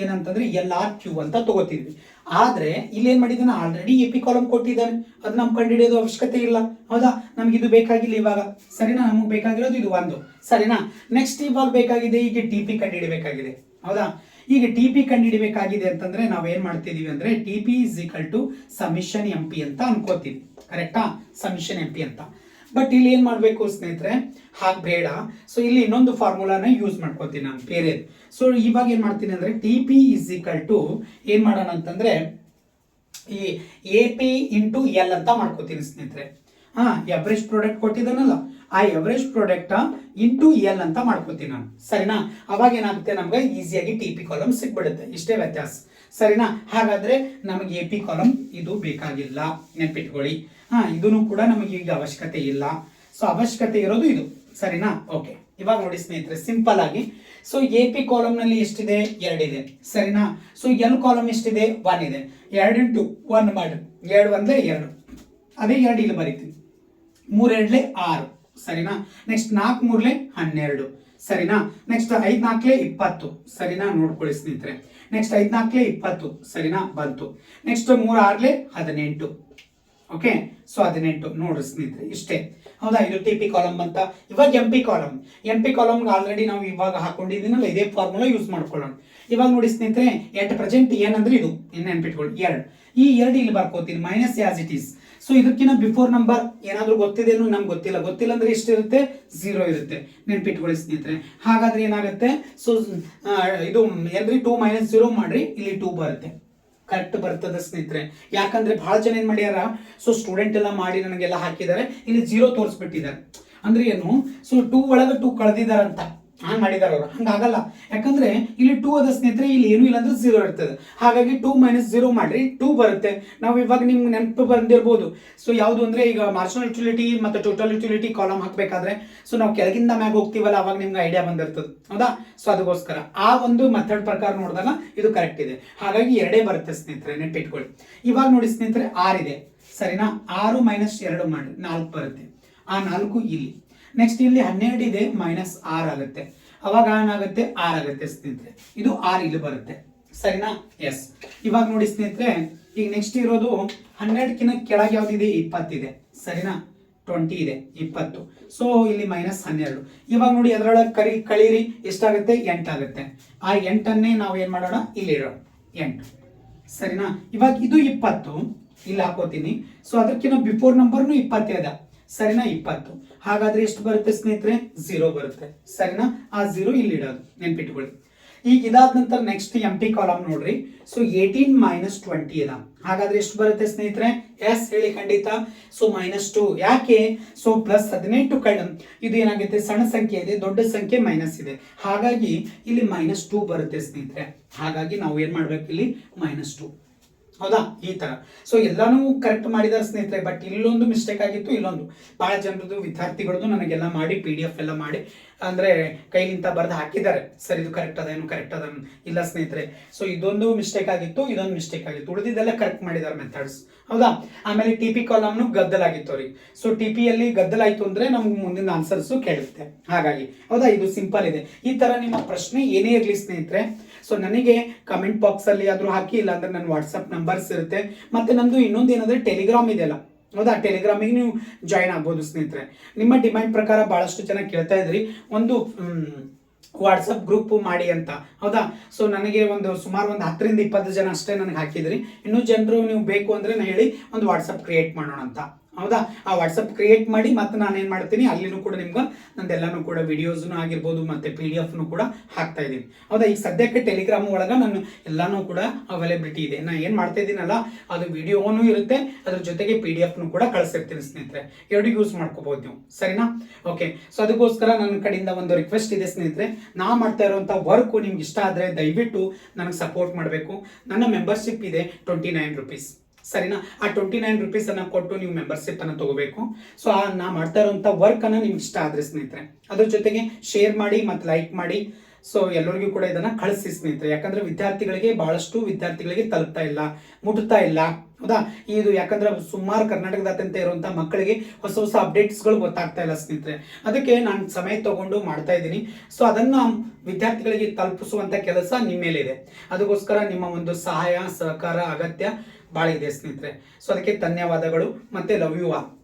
ಏನಂತಂದ್ರೆ ಎಲ್ ಆರ್ ಕ್ಯೂ ಅಂತ ತಗೋತಿದ್ವಿ. ಆದ್ರೆ ಇಲ್ಲಿ ಏನು ಮಾಡಿದ್ದಾನೆ? ಆಲ್ರೆಡಿ ಎ ಪಿ ಕಾಲಮ್ ಕೊಟ್ಟಿದ್ದಾನೆ. ಅದು ನಮ್ಗೆ ಕಂಡುಹಿಡಿಯೋದು ಅವಶ್ಯಕತೆ ಇಲ್ಲ. ಹೌದಾ? ನಮ್ಗೆ ಇದು ಬೇಕಾಗಿಲ್ಲ ಇವಾಗ. ಸರಿನಾ? ನಮಗೆ ಬೇಕಾಗಿರೋದು ಇದು ಒಂದು. ಸರಿನಾ? ನೆಕ್ಸ್ಟ್ ಇವಾಗ ಬೇಕಾಗಿದೆ. ಈಗ ಟಿ ಪಿ ಕಂಡುಹಿಡಬೇಕಾಗಿದೆ ಹೌದಾ? ಈಗ ಟಿ ಪಿ ಕಂಡುಹಿಡಬೇಕಾಗಿದೆ ಅಂತಂದ್ರೆ ನಾವ್ ಏನ್ ಮಾಡ್ತಿದೀವಿ ಅಂದ್ರೆ T P is equal to summation M P ಅಂತ ಅನ್ಕೋತೀವಿ. ಕರೆಕ್ಟಾ ಸಮಿಷನ್ ಎಂ ಪಿ ಅಂತ. ಬಟ್ ಇಲ್ಲಿ ಏನು ಮಾಡಬೇಕು ಸ್ನೇಹಿತರೆ? ಹಾಗೆ ಬೇಡ. ಸೊ ಇಲ್ಲಿ ಇನ್ನೊಂದು ಫಾರ್ಮುಲಾನ ಯೂಸ್ ಮಾಡ್ಕೋತೀನಿ ನಾನು, ಬೇರೆ. ಸೊ ಇವಾಗ ಏನು ಮಾಡ್ತೀನಿ ಅಂದ್ರೆ T P is equal to ಏನು ಮಾಡೋಣ ಅಂತಂದ್ರೆ ಈ ಎ ಪಿ ಇಂಟು ಎಲ್ ಅಂತ ಮಾಡ್ಕೋತೀನಿ ಸ್ನೇಹಿತರೆ. ಹಾಂ ಎವರೇಜ್ ಪ್ರಾಡಕ್ಟ್ ಕೊಟ್ಟಿದ್ದಾನಲ್ಲ, ಆ ಎವರೇಜ್ ಪ್ರಾಡಕ್ಟ್ ಇಂಟು ಎಲ್ ಅಂತ ಮಾಡ್ಕೋತೀನಿ ನಾನು. ಸರಿನಾ? ಅವಾಗ ಏನಾಗುತ್ತೆ ನಮ್ಗೆ? ಈಸಿಯಾಗಿ ಟಿ ಪಿ ಕಾಲಮ್ ಸಿಕ್ಬಿಡುತ್ತೆ ಇಷ್ಟೇ ವ್ಯತ್ಯಾಸ. ಸರಿನಾ? ಹಾಗಾದ್ರೆ ನಮಗೆ ಎ ಪಿ ಕಾಲಮ್ ಇದು ಬೇಕಾಗಿಲ್ಲ. ನೆನ್ಪಿಟ್ಕೊಳ್ಳಿ. ಹಾ ಇದನ್ನು ಕೂಡ ನಮಗೆ ಈಗ ಅವಶ್ಯಕತೆ ಇಲ್ಲ. ಸೊ ಅವಶ್ಯಕತೆ ಇರೋದು ಇದು. ಸರಿನಾ? ಓಕೆ ಇವಾಗ ನೋಡಿ ಸ್ನೇಹಿತರೆ ಸಿಂಪಲ್ ಆಗಿ. ಸೊ ಎ ಪಿ ಕಾಲಮ್ನಲ್ಲಿ ಎಷ್ಟಿದೆ? ಎರಡಿದೆ. ಸರಿನಾ? ಸೊ ಎಲ್ ಕಾಲಮ್ ಎಷ್ಟಿದೆ? ಒನ್ ಇದೆ. ಎರಡು ಇಂಟು ಒನ್ ಮಾಡಿ. ಎರಡು ಒಂದೇ ಎರಡು. ಅದೇ ಎರಡು ಇಲ್ಲಿ ಬರೀತೀನಿ. ಮೂರೆರಡ್ಲೆ ಆರು. ಸರಿನಾ? ನೆಕ್ಸ್ಟ್ ನಾಲ್ಕು ಮೂರ್ಲೆ ಹನ್ನೆರಡು. ಸರಿನಾ? ನೆಕ್ಸ್ಟ್ ಐದ್ ನಾಲ್ಕಲೆ ಇಪ್ಪತ್ತು. ಸರಿನಾ? ನೋಡ್ಕೊಳ್ಳಿ ಸ್ನೇಹಿತರೆ. ನೆಕ್ಸ್ಟ್ ಐದ್ ನಾಲ್ಕಲೆ ಇಪ್ಪತ್ತು. ಸರಿನಾ? ಬಂತು. ನೆಕ್ಸ್ಟ್ ಮೂರು ಆರ್ಲೆ ಹದಿನೆಂಟು. ಓಕೆ ಸೊ ಹದಿನೆಂಟು. ನೋಡ್ರಿ ಸ್ನೇಹಿತರೆ, ಇಷ್ಟೇ. ಹೌದಾ? ಇದು ಟಿ ಪಿ ಕಾಲಮ್ ಅಂತ. ಇವಾಗ M P column M P ಕಾಲಮ್ಗೆ already ನಾವು ಇವಾಗ ಹಾಕೊಂಡಿದ್ದೀನಲ್ಲ, ಇದೇ ಫಾರ್ಮುಲಾ ಯೂಸ್ ಮಾಡ್ಕೊಳ್ಳೋಣ. ಇವಾಗ ನೋಡಿ ಸ್ನೇಹಿತರೆ ಎಟ್ ಪ್ರೆಸೆಂಟ್ ಏನಂದ್ರೆ ಇದು. ಇನ್ನು ನೆನ್ಪಿಟ್ಕೊಳ್ಳಿ. ಎರಡು. ಈ ಎರಡು ಇಲ್ಲಿ ಬರ್ಕೋತೀನಿ. Minus as it is so ಇದಕ್ಕಿಂತ ಬಿಫೋರ್ ನಂಬರ್ ಏನಾದ್ರೂ ಗೊತ್ತಿದೇನು ನಮ್ಗೆ ಗೊತ್ತಿಲ್ಲ. ಗೊತ್ತಿಲ್ಲ ಅಂದ್ರೆ ಎಷ್ಟಿರುತ್ತೆ? ಝೀರೋ ಇರುತ್ತೆ. ನೆನ್ಪಿಟ್ಕೊಳ್ಳಿ ಸ್ನೇಹಿತರೆ. ಹಾಗಾದ್ರೆ ಏನಾಗುತ್ತೆ? ಸೊ ಇದು ಎಲ್ಲರಿ ಟೂ ಮೈನಸ್ ಜೀರೋ ಮಾಡ್ರಿ, ಇಲ್ಲಿ ಟೂ ಬರುತ್ತೆ. ಕರೆಕ್ಟ್ ಬರ್ತದೆ ಸ್ನೇಹಿತರೆ. ಯಾಕಂದ್ರೆ ಬಹಳ ಜನ ಏನ್ ಮಾಡ್ಯಾರ? ಸೊ ಸ್ಟೂಡೆಂಟ್ ಎಲ್ಲ ಮಾಡಿ ನನಗೆಲ್ಲ ಹಾಕಿದ್ದಾರೆ. ಇಲ್ಲಿ ಜೀರೋ ತೋರಿಸ್ಬಿಟ್ಟಿದ್ದಾರೆ. ಅಂದ್ರೆ ಏನು? ಸೊ ಟೂ ಒಳಗೆ ಟೂ ಕಳೆದಿದಾರಂತ ಹಂಗ್ ಮಾಡಿದಾರ ಅವರು. ಹಂಗಾಗಲ್ಲ ಯಾಕಂದ್ರೆ ಇಲ್ಲಿ ಟೂ ಅದ ಸ್ನೇಹಿತರೆ, ಇಲ್ಲಿ ಏನು ಇಲ್ಲ ಅಂದ್ರೆ ಝೀರೋ ಇರ್ತದೆ. ಹಾಗಾಗಿ ಟೂ ಮೈನಸ್ ಜೀರೋ ಮಾಡ್ರಿ ಟೂ ಬರುತ್ತೆ. ನಾವು ಇವಾಗ ನಿಮ್ಗೆ ನೆನಪು ಬಂದಿರ್ಬೋದು. ಸೊ ಯಾವುದು ಅಂದ್ರೆ ಈಗ ಮಾರ್ಜಿನಲ್ ಯುಟಿಲಿಟಿ ಮತ್ತು ಟೋಟಲ್ ಯುಟಿಲಿಟಿ ಕಾಲಮ್ ಹಾಕಬೇಕಾದ್ರೆ ಸೊ ನಾವು ಕೆಳಗಿಂದ ಮ್ಯಾಗ ಹೋಗ್ತೀವಲ್ಲ, ಅವಾಗ ನಿಮ್ಗೆ ಐಡಿಯಾ ಬಂದಿರ್ತದೆ. ಹೌದಾ? ಸೊ ಅದಕ್ಕೋಸ್ಕರ ಆ ಒಂದು ಮೆಥಡ್ ಪ್ರಕಾರ ನೋಡಿದಾಗ ಇದು ಕರೆಕ್ಟ್ ಇದೆ. ಹಾಗಾಗಿ ಎರಡೇ ಬರುತ್ತೆ ಸ್ನೇಹಿತರೆ, ನೆನ್ಪಿಟ್ಕೊಳ್ಳಿ. ಇವಾಗ ನೋಡಿ ಸ್ನೇಹಿತರೆ, ಆರ್ ಇದೆ. ಸರಿನಾ? ಆರು ಮೈನಸ್ ಎರಡು ಮಾಡಿ, ನಾಲ್ಕು ಬರುತ್ತೆ. ಆ ನಾಲ್ಕು ಇಲ್ಲಿ. ನೆಕ್ಸ್ಟ್ ಇಲ್ಲಿ ಹನ್ನೆರಡು ಇದೆ ಮೈನಸ್ ಆರ್ ಆಗುತ್ತೆ. ಅವಾಗ ಏನಾಗುತ್ತೆ? ಆರ್ ಆಗುತ್ತೆ ಸ್ನೇಹಿತರೆ. ಇದು ಆರ್ ಇಲ್ಲಿ ಬರುತ್ತೆ. ಸರಿನಾ? ಎಸ್ ಇವಾಗ ನೋಡಿ ಸ್ನೇಹಿತರೆ, ಈಗ ನೆಕ್ಸ್ಟ್ ಇರೋದು ಹನ್ನೆರಡಕ್ಕಿಂತ ಕೆಳಗೆ ಯಾವ್ದಿದೆ? ಇಪ್ಪತ್ತಿದೆ ಸರಿನಾ? ಟ್ವೆಂಟಿ ಇದೆ, ಇಪ್ಪತ್ತು. ಸೊ ಇಲ್ಲಿ ಮೈನಸ್ ಹನ್ನೆರಡು. ಇವಾಗ ನೋಡಿ ಅದರೊಳಗೆ ಕರಿ, ಕಳೀರಿ, ಎಷ್ಟಾಗುತ್ತೆ? ಎಂಟಾಗುತ್ತೆ ಆ ಎಂಟನ್ನೇ ನಾವು ಏನು ಮಾಡೋಣ? ಇಲ್ಲಿ ಇಡೋಣ. ಎಂಟು. ಸರಿನಾ? ಇವಾಗ ಇದು ಇಪ್ಪತ್ತು. ಇಲ್ಲಿ ಹಾಕೋತೀನಿ. ಸೊ ಅದಕ್ಕಿಂತ ಬಿಫೋರ್ ನಂಬರ್ನು ಇಪ್ಪತ್ತೇ ಅದ. ಸರಿನಾ? ಇಪ್ಪತ್ತು. ಹಾಗಾದ್ರೆ ಎಷ್ಟು ಬರುತ್ತೆ ಸ್ನೇಹಿತರೆ? ಝೀರೋ ಬರುತ್ತೆ. ಸರಿನಾ? ಆ ಝೀರೋ ಇಲ್ಲಿ ಇಡೋದು. ನೆನ್ಪಿಟ್ಕೊಳ್ಳಿ. ಈಗ ಇದಾದ ನಂತರ ನೆಕ್ಸ್ಟ್ ಎಂ ಪಿ ಕಾಲಮ್ ನೋಡ್ರಿ. ಸೊ ಏಯ್ಟೀನ್ ಮೈನಸ್ ಟ್ವೆಂಟಿ ಅದ. ಹಾಗಾದ್ರೆ ಎಷ್ಟು ಬರುತ್ತೆ ಸ್ನೇಹಿತರೆ? ಎಸ್ ಹೇಳಿ ಖಂಡಿತ. ಸೊ ಮೈನಸ್ ಟು ಯಾಕೆ? ಸೊ ಪ್ಲಸ್ ಹದಿನೆಂಟು ಕಡ ಇದು ಏನಾಗುತ್ತೆ? ಸಣ್ಣ ಸಂಖ್ಯೆ ಇದೆ, ದೊಡ್ಡ ಸಂಖ್ಯೆ ಮೈನಸ್ ಇದೆ. ಹಾಗಾಗಿ, ಇಲ್ಲಿ ಮೈನಸ್ ಟು ಬರುತ್ತೆ ಸ್ನೇಹಿತರೆ. ಹಾಗಾಗಿ ನಾವು ಏನ್ ಮಾಡ್ಬೇಕು ಇಲ್ಲಿ? ಮೈನಸ್ ಟು ಹೌದಾ? ಈ ತರ. ಸೊ ಎಲ್ಲಾನು ಕರೆಕ್ಟ್ ಮಾಡಿದಾರೆ ಸ್ನೇಹಿತರೆ ಬಟ್ ಇಲ್ಲೊಂದು ಮಿಸ್ಟೇಕ್ ಆಗಿತ್ತು, ಇಲ್ಲೊಂದು. ಬಹಳ ಜನರದು ವಿದ್ಯಾರ್ಥಿಗಳದ್ದು ನನಗೆಲ್ಲ ಮಾಡಿ ಪಿ ಡಿ ಎಫ್ ಎಲ್ಲ ಮಾಡಿ, ಅಂದ್ರೆ ಕೈಲಿಂತ ಬರೆದು ಹಾಕಿದ್ದಾರೆ. ಸರ್, ಇದು ಕರೆಕ್ಟ್ ಅದೇನು ಕರೆಕ್ಟ್ ಅದ ಇಲ್ಲ ಸ್ನೇಹಿತರೆ. ಸೊ ಇದೊಂದು ಮಿಸ್ಟೇಕ್ ಆಗಿತ್ತು, ಇದೊಂದು ಮಿಸ್ಟೇಕ್ ಆಗಿತ್ತು. ಉಳಿದಿದ್ದೆಲ್ಲ ಕರೆಕ್ಟ್ ಮಾಡಿದ್ದಾರೆ ಮೆಥಡ್ಸ್ ಹೌದಾ? ಆಮೇಲೆ ಟಿ ಪಿ ಕಾಲಮ್ನು ಗದ್ದಲಾಗಿತ್ತು ಅವ್ರಿಗೆ. ಸೊ ಟಿ ಪಿಯಲ್ಲಿ ಗದ್ದಲಾಯಿತು ಅಂದ್ರೆ ನಮ್ಗೆ ಮುಂದಿನ ಆನ್ಸರ್ಸ್ ಕೇಳುತ್ತೆ. ಹಾಗಾಗಿ, ಹೌದಾ? ಇದು ಸಿಂಪಲ್ ಇದೆ. ಈ ತರ ನಿಮ್ಮ ಪ್ರಶ್ನೆ ಏನೇ ಇರಲಿ ಸ್ನೇಹಿತರೆ ಸೊ ನನಗೆ ಕಮೆಂಟ್ ಬಾಕ್ಸ್ ಅಲ್ಲಿ ಆದ್ರೂ ಹಾಕಿ ಇಲ್ಲ ಅಂದರೆ ನನ್ನ ವಾಟ್ಸಪ್ ನಂಬರ್ಸ್ ಇರುತ್ತೆ. ಮತ್ತೆ ನಂದು ಇನ್ನೊಂದು ಏನಂದ್ರೆ ಟೆಲಿಗ್ರಾಮ್ ಇದೆಯಲ್ಲ ಹೌದಾ? ಟೆಲಿಗ್ರಾಮಿಗೆ ನೀವು ಜಾಯಿನ್ ಆಗ್ಬೋದು, ಸ್ನೇಹಿತರೆ. ನಿಮ್ಮ ಡಿಮ್ಯಾಂಡ್ ಪ್ರಕಾರ ಬಹಳಷ್ಟು ಜನ ಕೇಳ್ತಾ ಇದ್ರಿ. ಒಂದು ವಾಟ್ಸಪ್ ಗ್ರೂಪ್ ಮಾಡಿ ಅಂತ. ಹೌದಾ? ಸೊ ನನಗೆ ಒಂದು ಸುಮಾರು ಒಂದು ಹತ್ತರಿಂದ ಇಪ್ಪತ್ತು ಜನ ಅಷ್ಟೇ ನನಗೆ ಹಾಕಿದ್ರಿ. ಇನ್ನೂ ಜನರು ನೀವು ಬೇಕು ಅಂದ್ರೆ ಹೇಳಿ ಒಂದು ವಾಟ್ಸಪ್ ಕ್ರಿಯೇಟ್ ಮಾಡೋಣ ಅಂತ. ಹೌದಾ? ಆ ವಾಟ್ಸಪ್ ಕ್ರಿಯೇಟ್ ಮಾಡಿ ಮತ್ತೆ ನಾನು ಏನು ಮಾಡ್ತೀನಿ, ಅಲ್ಲಿನೂ ಕೂಡ ನಿಮ್ಗೆ ನಂದೆಲ್ಲನೂ ಕೂಡ ವಿಡಿಯೋಸ್ನು ಆಗಿರ್ಬೋದು ಮತ್ತೆ ಪಿ ಡಿ ಎಫ್ನು ಕೂಡ ಹಾಕ್ತಾ ಇದ್ದೀನಿ. ಹೌದಾ? ಈಗ ಸದ್ಯಕ್ಕೆ ಟೆಲಿಗ್ರಾಮ್ ಒಳಗೆ ನಾನು ಎಲ್ಲಾನು ಕೂಡ ಅವೈಲೇಬಿಲಿಟಿ ಇದೆ. ನಾನು ಏನು ಮಾಡ್ತಾ ಇದ್ದೀನಲ್ಲ, ಅದು ವಿಡಿಯೋನು ಇರುತ್ತೆ, ಅದ್ರ ಜೊತೆಗೆ ಪಿ ಡಿ ಎಫ್ನು ಕೂಡ ಕಳಿಸಿರ್ತೀನಿ ಸ್ನೇಹಿತರೆ. ಎರಡು ಯೂಸ್ ಮಾಡ್ಕೋಬೋದು ನೀವು. ಸರಿನಾ? ಓಕೆ ಸೊ ಅದಕ್ಕೋಸ್ಕರ ನನ್ನ ಕಡೆಯಿಂದ ಒಂದು ರಿಕ್ವೆಸ್ಟ್ ಇದೆ ಸ್ನೇಹಿತರೆ. ನಾ ಮಾಡ್ತಾ ಇರುವಂಥ ವರ್ಕು ನಿಮ್ಗೆ ಇಷ್ಟ ಆದರೆ ದಯವಿಟ್ಟು ನನಗೆ ಸಪೋರ್ಟ್ ಮಾಡಬೇಕು. ನನ್ನ ಮೆಂಬರ್ಶಿಪ್ ಇದೆ ಟ್ವೆಂಟಿ ನೈನ್ ರುಪೀಸ್ ಸರಿನಾ? ಆ ಟ್ವೆಂಟಿ ನೈನ್ ರುಪೀಸನ್ನು ಕೊಟ್ಟು ನೀವು ಮೆಂಬರ್ಶಿಪ್ ಅನ್ನ ತಗೋಬೇಕು. ಸೊ ಆ ನಾ ಮಾಡ್ತಾ ಇರುವಂತ ವರ್ಕ್ ಅನ್ನ ನಿಮ್ಗೆ ಇಷ್ಟ ಆದ್ರೆ ಸ್ನೇಹಿತರೆ, ಅದ್ರ ಜೊತೆಗೆ ಶೇರ್ ಮಾಡಿ ಮತ್ತು ಲೈಕ್ ಮಾಡಿ. ಸೊ ಎಲ್ಲರಿಗೂ ಕೂಡ ಇದನ್ನ ಕಳಿಸಿ ಸ್ನೇಹಿತರೆ. ಯಾಕಂದ್ರೆ ವಿದ್ಯಾರ್ಥಿಗಳಿಗೆ ಬಹಳಷ್ಟು ವಿದ್ಯಾರ್ಥಿಗಳಿಗೆ ತಲುಪ್ತಾ ಇಲ್ಲ, ಮುಟ್ತಾ ಇಲ್ಲ. ಹೌದಾ? ಇದು ಯಾಕಂದ್ರೆ ಸುಮಾರು ಕರ್ನಾಟಕದಾದ್ಯಂತ ಇರುವಂತ ಮಕ್ಕಳಿಗೆ ಹೊಸ ಹೊಸ ಅಪ್ಡೇಟ್ಸ್ಗಳು ಗೊತ್ತಾಗ್ತಾ ಇಲ್ಲ ಸ್ನೇಹಿತರೆ. ಅದಕ್ಕೆ ನಾನು ಸಮಯ ತಗೊಂಡು ಮಾಡ್ತಾ ಇದ್ದೀನಿ. ಸೊ ಅದನ್ನ ವಿದ್ಯಾರ್ಥಿಗಳಿಗೆ ತಲುಪಿಸುವಂತ ಕೆಲಸ ನಿಮ್ಮ ಮೇಲಿದೆ. ಅದಕ್ಕೋಸ್ಕರ ನಿಮ್ಮ ಒಂದು ಸಹಾಯ, ಸಹಕಾರ, ಅಗತ್ಯ ಭಾಳ ಇದೆ ಸ್ನೇಹಿತರೆ. ಸೊ ಅದಕ್ಕೆ ಧನ್ಯವಾದಗಳು. ಮತ್ತೆ ಲವ್ ಯು ಆಲ್.